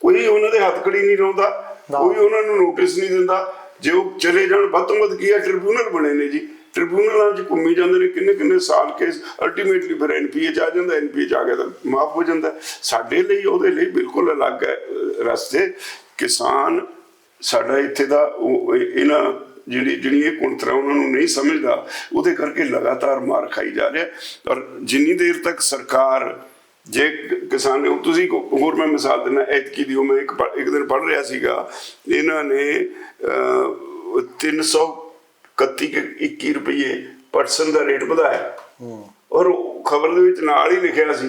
ਕੋਈ ਉਹਨਾਂ ਦੇ ਹੱਥ ਕੜੀ ਨਹੀਂ ਲਾਉਂਦਾ। ਕੋਈ ਉਹਨਾਂ ਨੂੰ ਨੋਟਿਸ ਨਹੀਂ ਦਿੰਦਾ। ਜੇ ਉਹ ਚਲੇ ਜਾਣ, ਵੱਧ ਤੋਂ ਵੱਧ ਕੀ ਹੈ ਟ੍ਰਿਬਿਊਨਲ ਬਣੇ ਨੇ ਜੀ। ਟ੍ਰਿਬਿਊਨਲਾਂ 'ਚ ਘੁੰਮੀ ਜਾਂਦੇ ਨੇ, ਕਿੰਨੇ ਕਿੰਨੇ ਸਾਲ ਕੇਸ ਅਲਟੀਮੇਟਲੀ ਫਿਰ ਐਨਪੀਏ ਆ ਜਾਂਦਾ ਐਨਪੀਏ ਆ ਗਿਆ ਤਾਂ ਮਾਫ ਹੋ ਜਾਂਦਾ। ਸਾਡੇ ਲਈ, ਉਹਦੇ ਲਈ ਬਿਲਕੁਲ ਅਲੱਗ ਹੈ ਰਸਤੇ। ਕਿਸਾਨ ਸਾਡਾ ਇੱਥੇ ਦਾ, ਉਹ ਇਹਨਾਂ ਜਿਹੜੀ ਜਿਹੜੀ ਇਹ ਕੁੰਤਰਾ ਉਹਨਾਂ ਨੂੰ ਨਹੀਂ ਸਮਝਦਾ, ਉਹਦੇ ਕਰਕੇ ਲਗਾਤਾਰ ਮਾਰ ਖਾਈ ਜਾ ਰਿਹਾ। ਔਰ ਜਿੰਨੀ ਦੇਰ ਤੱਕ ਸਰਕਾਰ ਜੇ ਕਿਸਾਨ ਨੇ ਤੁਸੀਂ ਹੋਰ ਮੈਂ ਮਿਸਾਲ ਦਿੰਦਾ ਐਤਕੀ ਦੀ ਉਹ ਮੈਂ ਇੱਕ ਦਿਨ ਪੜ੍ਹ ਰਿਹਾ ਸੀਗਾ ਇਹਨਾਂ ਨੇ ਅਹ, 331 ਕਿ 21 ਰੁਪਏ ਪਰਸਨ ਦਾ ਰੇਟ ਵਧਾਇਆ। ਔਰ ਖਬਰ ਦੇ ਵਿੱਚ ਨਾਲ ਹੀ ਲਿਖਿਆ ਸੀ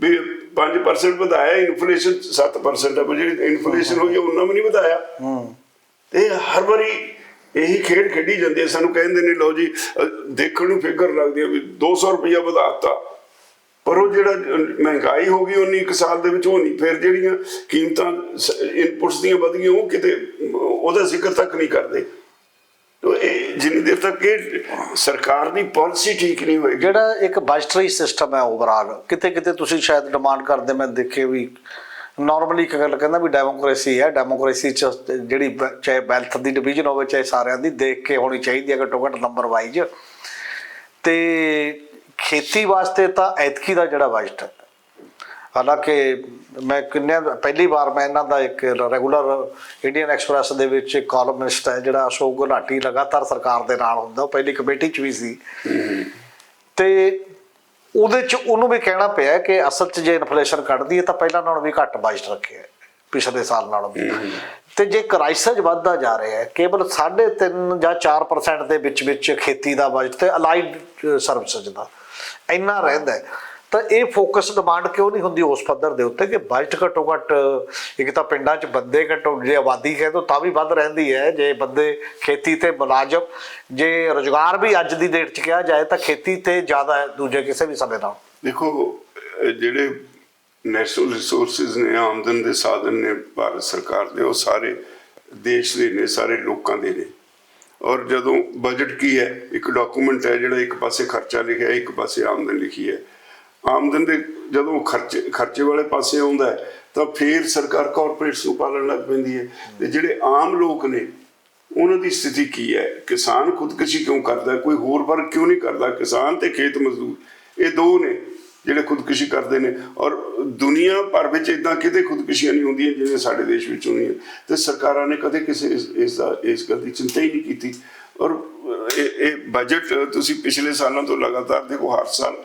ਵੀ 5% ਵਧਾਇਆ ਇਨਫਲੇਸ਼ਨ 7% ਹੈ ਪਰ ਜਿਹੜੀ ਇਨਫਲੇਸ਼ਨ ਹੋਈ ਉਹਨਾਂ ਵੀ ਨਹੀਂ ਵਧਾਇਆ। ਤੇ ਹਰ ਵਾਰੀ ਇਹੀ ਖੇਡ ਖੇਡੀ ਜਾਂਦੀ ਹੈ ਸਾਨੂੰ ਕਹਿੰਦੇ ਨੇ ਲਓ ਜੀ ਦੇਖਣ ਨੂੰ ਫਿਕਰ ਲੱਗਦੀ ਹੈ ਵੀ 200 ਰੁਪਇਆ ਵਧਾਤਾ ਪਰ ਉਹ ਜਿਹੜਾ ਮਹਿੰਗਾਈ ਹੋ ਗਈ ਉਨੀ ਇੱਕ ਸਾਲ ਦੇ ਵਿੱਚ, ਉਹ ਨਹੀਂ। ਫਿਰ ਜਿਹੜੀਆਂ ਕੀਮਤਾਂ ਇਨਪੁਟਸ ਦੀਆਂ ਵਧ ਗਈਆਂ ਉਹ ਕਿਤੇ ਉਹਦਾ ਜ਼ਿਕਰ ਤੱਕ ਨਹੀਂ ਕਰਦੇ। ਤੋ ਇਹ ਜਿੰਨੀ ਦੇਰ ਤੱਕ ਇਹ ਸਰਕਾਰ ਦੀ ਪਾਲਿਸੀ ਠੀਕ ਨਹੀਂ ਹੋਏਗੀ। ਜਿਹੜਾ ਇੱਕ ਬਜਟਰੀ ਸਿਸਟਮ ਹੈ ਓਵਰਆਲ ਕਿਤੇ ਕਿਤੇ ਤੁਸੀਂ ਸ਼ਾਇਦ ਡਿਮਾਂਡ ਕਰਦੇ, ਮੈਂ ਦੇਖੇ ਵੀ ਨਾਰਮਲੀ ਇੱਕ ਗੱਲ ਕਹਿੰਦਾ ਵੀ ਡੈਮੋਕ੍ਰੇਸੀ ਹੈ ਡੈਮੋਕ੍ਰੇਸੀ ਚ ਜਿਹੜੀ ਚਾਹੇ ਵੈਲਥ ਦੀ ਡਿਵੀਜ਼ਨ ਹੋਵੇ, ਚਾਹੇ ਸਾਰਿਆਂ ਦੀ, ਦੇਖ ਕੇ ਹੋਣੀ ਚਾਹੀਦੀ ਹੈ ਘੱਟੋ ਘੱਟ ਨੰਬਰ ਵਾਈਜ਼ ਤੇ ਖੇਤੀ ਵਾਸਤੇ ਤਾਂ ਐਤਕੀ ਦਾ ਜਿਹੜਾ ਬਜਟ ਹੈ। ਹਾਲਾਂਕਿ ਮੈਂ ਕਿੰਨੇ ਪਹਿਲੀ ਵਾਰ ਮੈਂ ਇਹਨਾਂ ਦਾ ਇੱਕ ਰੈਗੂਲਰ ਇੰਡੀਅਨ ਐਕਸਪ੍ਰੈਸ ਦੇ ਵਿੱਚ ਕਾਲਮਨਿਸਟ ਹੈ ਜਿਹੜਾ ਅਸ਼ੋਕ ਗੁਲਾਟੀ ਲਗਾਤਾਰ ਸਰਕਾਰ ਦੇ ਨਾਲ ਹੁੰਦਾ। ਉਹ ਪਹਿਲੀ ਕਮੇਟੀ 'ਚ ਵੀ ਸੀ। ਤੇ ਉਹਦੇ 'ਚ ਉਹਨੂੰ ਵੀ ਕਹਿਣਾ ਪਿਆ ਕਿ ਅਸਲ 'ਚ ਜੇ ਇਨਫਲੇਸ਼ਨ ਕੱਢਦੀ ਹੈ ਤਾਂ ਪਹਿਲਾਂ ਨਾਲੋਂ ਵੀ ਘੱਟ ਬਜਟ ਰੱਖਿਆ ਹੈ, ਪਿਛਲੇ ਸਾਲ ਨਾਲੋਂ ਵੀ। ਤੇ ਜੇ ਕ੍ਰਾਈਸਿਸ ਵੱਧਦਾ ਜਾ ਰਿਹਾ ਹੈ ਕੇਵਲ 3.5 ਜਾਂ 4% ਦੇ ਵਿੱਚ ਵਿੱਚ ਖੇਤੀ ਦਾ ਬਜਟ ਤੇ ਅਲਾਈਡ ਸਰਵਿਸਿਜ਼ ਦਾ। ਇੰਨਾ ਰਹਿੰਦਾ ਤਾਂ ਇਹ ਫੋਕਸ ਡਿਮਾਂਡ ਕਿਉਂ ਨਹੀਂ ਹੁੰਦੀ ਉਸ ਪੱਧਰ ਦੇ ਉੱਤੇ ਕਿ ਬਜਟ ਘੱਟੋ ਘੱਟ ਇੱਕ ਤਾਂ ਪਿੰਡਾਂ 'ਚ ਬੰਦੇ ਘੱਟੋ ਜੇ ਆਬਾਦੀ ਕਹੇ ਤਾਂ ਤਾਂ ਵੀ ਵੱਧ ਰਹਿੰਦੀ ਹੈ। ਜੇ ਬੰਦੇ ਖੇਤੀ ਤੇ ਮੁਲਾਜ਼ਮ, ਜੇ ਰੋਜ਼ਗਾਰ ਵੀ ਅੱਜ ਦੀ ਡੇਟ 'ਚ ਕਿਹਾ ਜਾਏ ਤਾਂ ਖੇਤੀ ਤੇ ਜ਼ਿਆਦਾ ਹੈ, ਦੂਜੇ ਕਿਸੇ ਵੀ ਸਮੇਂ ਨਾਲ। ਦੇਖੋ ਜਿਹੜੇ ਨੈਸ਼ਨਲ ਰਿਸੋਰਸਸ ਨੇ, ਆਮਦਨ ਦੇ ਸਾਧਨ ਨੇ, ਭਾਰਤ ਸਰਕਾਰ ਦੇ, ਉਹ ਸਾਰੇ ਦੇਸ਼ ਦੇ ਨੇ, ਸਾਰੇ ਲੋਕਾਂ ਦੇ ਨੇ। ਔਰ ਜਦੋਂ ਬਜਟ ਕੀ ਹੈ, ਇੱਕ ਡਾਕੂਮੈਂਟ ਹੈ ਜਿਹੜਾ ਇੱਕ ਪਾਸੇ ਖਰਚਾ ਲਿਖਿਆ, ਇੱਕ ਪਾਸੇ ਆਮਦਨ ਲਿਖੀ ਹੈ। ਆਮਦਨ ਦੇ ਜਦੋਂ ਖਰਚੇ ਖਰਚੇ ਵਾਲੇ ਪਾਸੇ ਆਉਂਦਾ ਹੈ, ਤਾਂ ਫਿਰ ਸਰਕਾਰ ਕਾਰਪੋਰੇਟਸ ਨੂੰ ਪਾਲਣ ਲੱਗ ਪੈਂਦੀ ਹੈ। ਤੇ ਜਿਹੜੇ ਆਮ ਲੋਕ ਨੇ, ਉਹਨਾਂ ਦੀ ਸਥਿਤੀ ਕੀ ਹੈ? ਕਿਸਾਨ ਖੁਦਕੁਸ਼ੀ ਕਿਉਂ ਕਰਦਾ ਕੋਈ ਹੋਰ ਵਰਗ ਕਿਉਂ ਨਹੀਂ ਕਰਦਾ? ਕਿਸਾਨ ਤੇ ਖੇਤ ਮਜ਼ਦੂਰ, ਇਹ ਦੋ ਨੇ। ਜਿਹੜੇ ਖੁਦਕੁਸ਼ੀ ਕਰਦੇ ਨੇ। ਔਰ ਦੁਨੀਆ ਭਰ ਵਿੱਚ ਇਦਾਂ ਕਿਤੇ ਖੁਦਕੁਸ਼ੀਆਂ ਨਹੀਂ ਹੁੰਦੀਆਂ ਜਿਵੇਂ ਸਾਡੇ ਦੇਸ਼ ਵਿੱਚ ਹੁੰਦੀਆਂ। ਤੇ ਸਰਕਾਰਾਂ ਨੇ ਕਦੇ ਕਿਸੇ ਇਸ ਇਸ ਦਾ, ਇਸ ਗੱਲ ਦੀ ਚਿੰਤਾ ਹੀ ਨਹੀਂ ਕੀਤੀ। ਔਰ ਇਹ ਇਹ ਬਜਟ ਤੁਸੀਂ ਪਿਛਲੇ ਸਾਲਾਂ ਤੋਂ ਲਗਾਤਾਰ ਦੇਖੋ, ਹਰ ਸਾਲ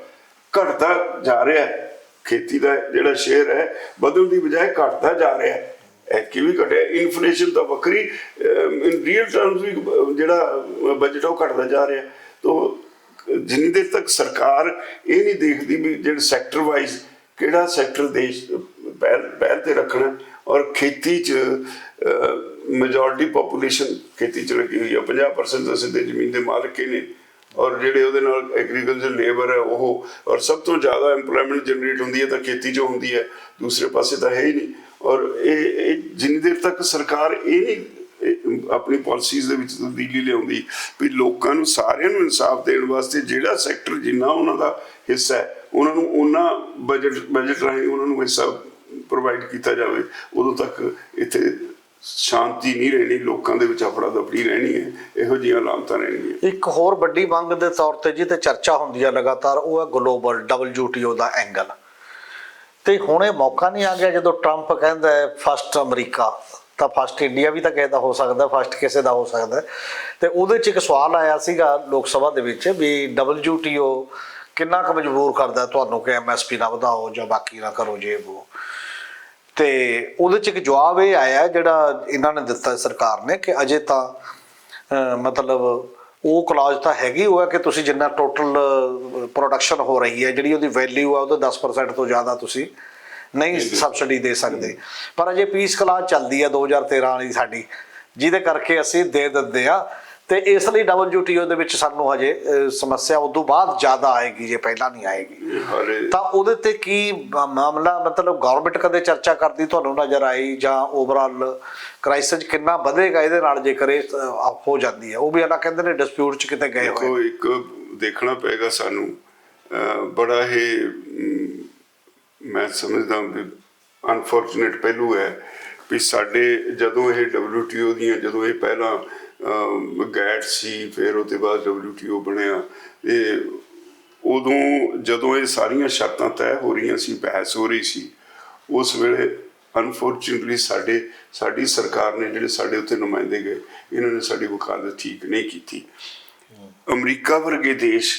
ਘਟਦਾ ਜਾ ਰਿਹਾ ਹੈ। ਖੇਤੀ ਦਾ ਜਿਹੜਾ ਸ਼ੇਅਰ ਹੈ, ਵਧਣ ਦੀ ਬਜਾਏ ਘਟਦਾ ਜਾ ਰਿਹਾ ਹੈ। ਐਤਕੀ ਵੀ ਘਟਿਆ? ਇਨਫਲੇਸ਼ਨ ਤਾਂ ਵੱਖਰੀ ਇਨ ਰੀਅਲ ਟਰਮਸ ਵੀ ਜਿਹੜਾ ਬਜਟ ਉਹ ਘਟਦਾ ਜਾ ਰਿਹਾ। ਜਿੰਨੀ ਦੇਰ ਤੱਕ ਸਰਕਾਰ ਇਹ ਨਹੀਂ ਦੇਖਦੀ ਵੀ ਜਿਹੜੇ ਸੈਕਟਰ ਵਾਈਜ਼ ਕਿਹੜਾ ਸੈਕਟਰ ਦੇਸ਼ ਪਹਿਲ ਪਹਿਲ ਤੇ ਰੱਖਣਾ ਔਰ ਖੇਤੀ ਚ ਮੈਜੋਰਟੀ ਪੋਪੂਲੇਸ਼ਨ ਖੇਤੀ ਚ ਲੱਗੀ ਹੋਈ ਹੈ 50% ਤਾਂ ਸਿੱਧੇ ਜ਼ਮੀਨ ਦੇ ਮਾਲਕ ਹੀ ਨੇ ਔਰ ਜਿਹੜੇ ਉਹਦੇ ਨਾਲ ਐਗਰੀਕਲਚਰ ਲੇਬਰ ਹੈ ਉਹ, ਔਰ ਸਭ ਤੋਂ ਜ਼ਿਆਦਾ EMPLOYMENT ਜਨਰੇਟ ਹੁੰਦੀ ਹੈ ਤਾਂ ਖੇਤੀ 'ਚੋਂ ਹੁੰਦੀ ਹੈ। ਦੂਸਰੇ ਪਾਸੇ ਤਾਂ ਹੈ ਹੀ ਨਹੀਂ। ਔਰ ਇਹ ਜਿੰਨੀ ਦੇਰ ਤੱਕ ਸਰਕਾਰ ਇਹ ਨਹੀਂ ਆਪਣੀ ਪਾਲਿਸੀਜ਼ ਦੇ ਵਿੱਚ ਤਬਦੀਲੀ ਲਿਆਉਂਦੀ। ਵੀ ਲੋਕਾਂ ਨੂੰ ਸਾਰਿਆਂ ਨੂੰ ਇਨਸਾਫ ਦੇਣ ਵਾਸਤੇ ਜਿਹੜਾ ਸੈਕਟਰ ਜਿੰਨਾ ਉਹਨਾਂ ਦਾ ਹਿੱਸਾ ਹੈ, ਉਹਨਾਂ ਨੂੰ ਉਹਨਾਂ ਬਜਟ ਬਜਟ ਰਾਹੀਂ ਉਹਨਾਂ ਨੂੰ ਹਿੱਸਾ ਪ੍ਰੋਵਾਈਡ ਕੀਤਾ ਜਾਵੇ, ਉਦੋਂ ਤੱਕ ਇੱਥੇ ਸ਼ਾਂਤੀ ਨਹੀਂ ਰਹਿਣੀ, ਲੋਕਾਂ ਦੇ ਵਿੱਚ ਅਫੜਾ ਦਫੜੀ ਰਹਿਣੀ ਹੈ, ਇਹੋ ਜਿਹੀਆਂ ਲਾਮਤਾਂ ਰਹਿਣਗੀਆਂ। ਇੱਕ ਹੋਰ ਵੱਡੀ ਮੰਗ ਦੇ ਤੌਰ ਤੇ ਜਿਹਤੇ ਚਰਚਾ ਹੁੰਦੀ ਹੈ ਲਗਾਤਾਰ, ਉਹ ਹੈ ਗਲੋਬਲ WTO ਦਾ ਐਂਗਲ ਤੇ ਹੁਣ ਇਹ ਮੌਕਾ ਨਹੀਂ ਆ ਗਿਆ ਜਦੋਂ ਟਰੰਪ ਕਹਿੰਦਾ ਹੈ ਫਸਟ ਅਮਰੀਕਾ ਤਾਂ ਫਸਟ ਇੰਡੀਆ ਵੀ ਤਾਂ ਕਿਸੇ ਦਾ ਹੋ ਸਕਦਾ ਫਸਟ ਕਿਸੇ ਦਾ ਹੋ ਸਕਦਾ ਹੈ। ਤੇ ਉਹਦੇ ਚ ਇੱਕ ਸਵਾਲ ਆਇਆ ਸੀਗਾ ਲੋਕ ਸਭਾ ਦੇ ਵਿੱਚ ਵੀ WTO ਕਿੰਨਾ ਕੁ ਮਜਬੂਰ ਕਰਦਾ ਤੁਹਾਨੂੰ ਕਿ ਐਮਐਸਪੀ ਨਾ ਵਧਾਓ ਜਾਂ ਬਾਕੀ ਨਾ ਕਰੋ ਜੇ ਉਹ ਤੇ ਉਹਦੇ ਚ ਇੱਕ ਜਵਾਬ ਇਹ ਆਇਆ ਜਿਹੜਾ ਇਹਨਾਂ ਨੇ ਦਿੱਤਾ ਸਰਕਾਰ ਨੇ ਕਿ ਅਜੇ ਤਾਂ ਮਤਲਬ ਉਹ ਕਲਾਜ਼ ਤਾਂ ਹੈਗੀ ਉਹ ਹੈ ਕਿ ਤੁਸੀਂ ਜਿੰਨਾ ਟੋਟਲ ਪ੍ਰੋਡਕਸ਼ਨ ਹੋ ਰਹੀ ਹੈ, ਜਿਹੜੀ ਉਹਦੀ ਵੈਲਿਊ ਆ, ਉਹਦੇ 10% ਤੋਂ ਜ਼ਿਆਦਾ ਤੁਸੀਂ ਨਹੀਂ ਸਬਸਿਡੀ ਦੇ ਸਕਦੇ। ਪਰ ਅਜੇ ਪੀਸ ਕਲਾਜ਼ ਚੱਲਦੀ ਹੈ 2013 ਵਾਲੀ ਸਾਡੀ। ਜਿਹਦੇ ਕਰਕੇ ਅਸੀਂ ਦੇ ਦਿੰਦੇ ਆ। ਤੇ ਇਸ ਲਈ WTO ਦੇ ਵਿੱਚ ਸਾਨੂੰ ਹਜੇ ਸਮੱਸਿਆ ਉਦੋਂ ਬਾਅਦ ਜ਼ਿਆਦਾ ਆਏਗੀ ਜੇ ਪਹਿਲਾਂ ਨਹੀਂ ਆਏਗੀ। ਤਾਂ ਉਹਦੇ ਤੇ ਕੀ ਮਾਮਲਾ ਮਤਲਬ ਗਵਰਨਮੈਂਟ ਕਦੇ ਚਰਚਾ ਕਰਦੀ ਤੁਹਾਨੂੰ ਨਜ਼ਰ ਆਈ ਜਾਂ ਓਵਰਆਲ ਕ੍ਰਾਈਸਿਸ ਕਿੰਨਾ ਵਧੇਗਾ ਇਹਦੇ ਨਾਲ ਜੇਕਰ ਇਹ ਹੋ ਜਾਂਦੀ ਹੈ ਉਹ ਵੀ ਅਲਾ ਕਹਿੰਦੇ ਨੇ ਡਿਸਪਿਊਟ ਚ ਕਿਤੇ ਗਏ ਹੋਏ ਦੇਖੋ ਇੱਕ ਦੇਖਣਾ ਪਏਗਾ ਸਾਨੂੰ। ਬੜਾ ਹੀ ਮੈਂ ਸਮਝਦਾ ਵੀ ਅਨਫੋਰਚੂਨੇਟ ਪਹਿਲੂ ਹੈ ਵੀ ਸਾਡੇ ਜਦੋਂ ਇਹ WTO ਦੀਆਂ ਜਦੋਂ ਇਹ ਪਹਿਲਾਂ ਗੈਟ ਸੀ ਫਿਰ ਉਹਦੇ ਬਾਅਦ WTO ਬਣਿਆ ਇਹ ਉਦੋਂ ਜਦੋਂ ਇਹ ਸਾਰੀਆਂ ਸ਼ਰਤਾਂ ਤੈਅ ਹੋ ਰਹੀਆਂ ਸੀ ਬਹਿਸ ਹੋ ਰਹੀ ਸੀ ਉਸ ਵੇਲੇ ਅਨਫੋਰਚੂਨਟਲੀ ਸਾਡੇ ਸਾਡੀ ਸਰਕਾਰ ਨੇ ਜਿਹੜੇ ਸਾਡੇ ਉੱਤੇ ਨੁਮਾਇੰਦੇ ਗਏ ਇਹਨਾਂ ਨੇ ਸਾਡੀ ਵਕਾਲਤ ਠੀਕ ਨਹੀਂ ਕੀਤੀ। ਅਮਰੀਕਾ ਵਰਗੇ ਦੇਸ਼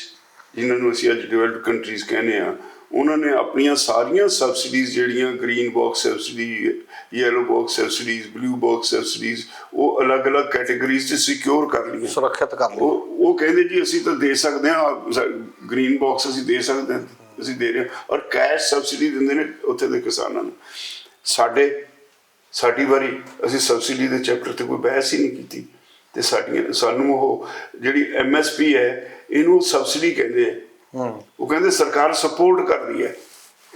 ਜਿਨ੍ਹਾਂ ਨੂੰ ਅਸੀਂ ਅੱਜ ਡਿਵੈਲਪਡ ਕੰਟਰੀਜ਼ ਕਹਿੰਦੇ ਆ ਉਹਨਾਂ ਨੇ ਆਪਣੀਆਂ ਸਾਰੀਆਂ ਸਬਸਿਡੀਜ਼ ਜਿਹੜੀਆਂ green box subsidy yellow box subsidies blue box subsidies ਉਹ ਅਲੱਗ-ਅਲੱਗ ਕੈਟਾਗਰੀਜ਼ 'ਚ ਸਿਕਿਉਰ ਕਰ ਲਈਆਂ। ਸੁਰੱਖਿਅਤ ਕਰ ਉਹ ਉਹ ਕਹਿੰਦੇ ਜੀ ਅਸੀਂ ਤਾਂ ਦੇ ਸਕਦੇ ਹਾਂ ਗ੍ਰੀਨ ਬਾਕਸ ਅਸੀਂ ਦੇ ਸਕਦੇ ਹਾਂ ਅਸੀਂ ਦੇ ਰਹੇ ਹਾਂ। ਔਰ ਕੈਸ਼ ਸਬਸਿਡੀ ਦਿੰਦੇ ਨੇ ਉੱਥੇ ਦੇ ਕਿਸਾਨਾਂ ਨੂੰ। ਸਾਡੇ ਸਾਡੀ ਵਾਰੀ ਅਸੀਂ ਸਬਸਿਡੀ ਦੇ ਚੈਪਟਰ ਤੇ ਕੋਈ ਬਹਿਸ ਹੀ ਨਹੀਂ ਕੀਤੀ। ਤੇ ਸਾਡੀਆਂ ਸਾਨੂੰ ਉਹ ਜਿਹੜੀ ਐਮਐਸਪੀ ਹੈ ਇਹਨੂੰ ਸਬਸਿਡੀ ਕਹਿੰਦੇ ਆ। ਉਹ ਕਹਿੰਦੇ ਸਰਕਾਰ ਸਪੋਰਟ ਕਰਦੀ ਹੈ।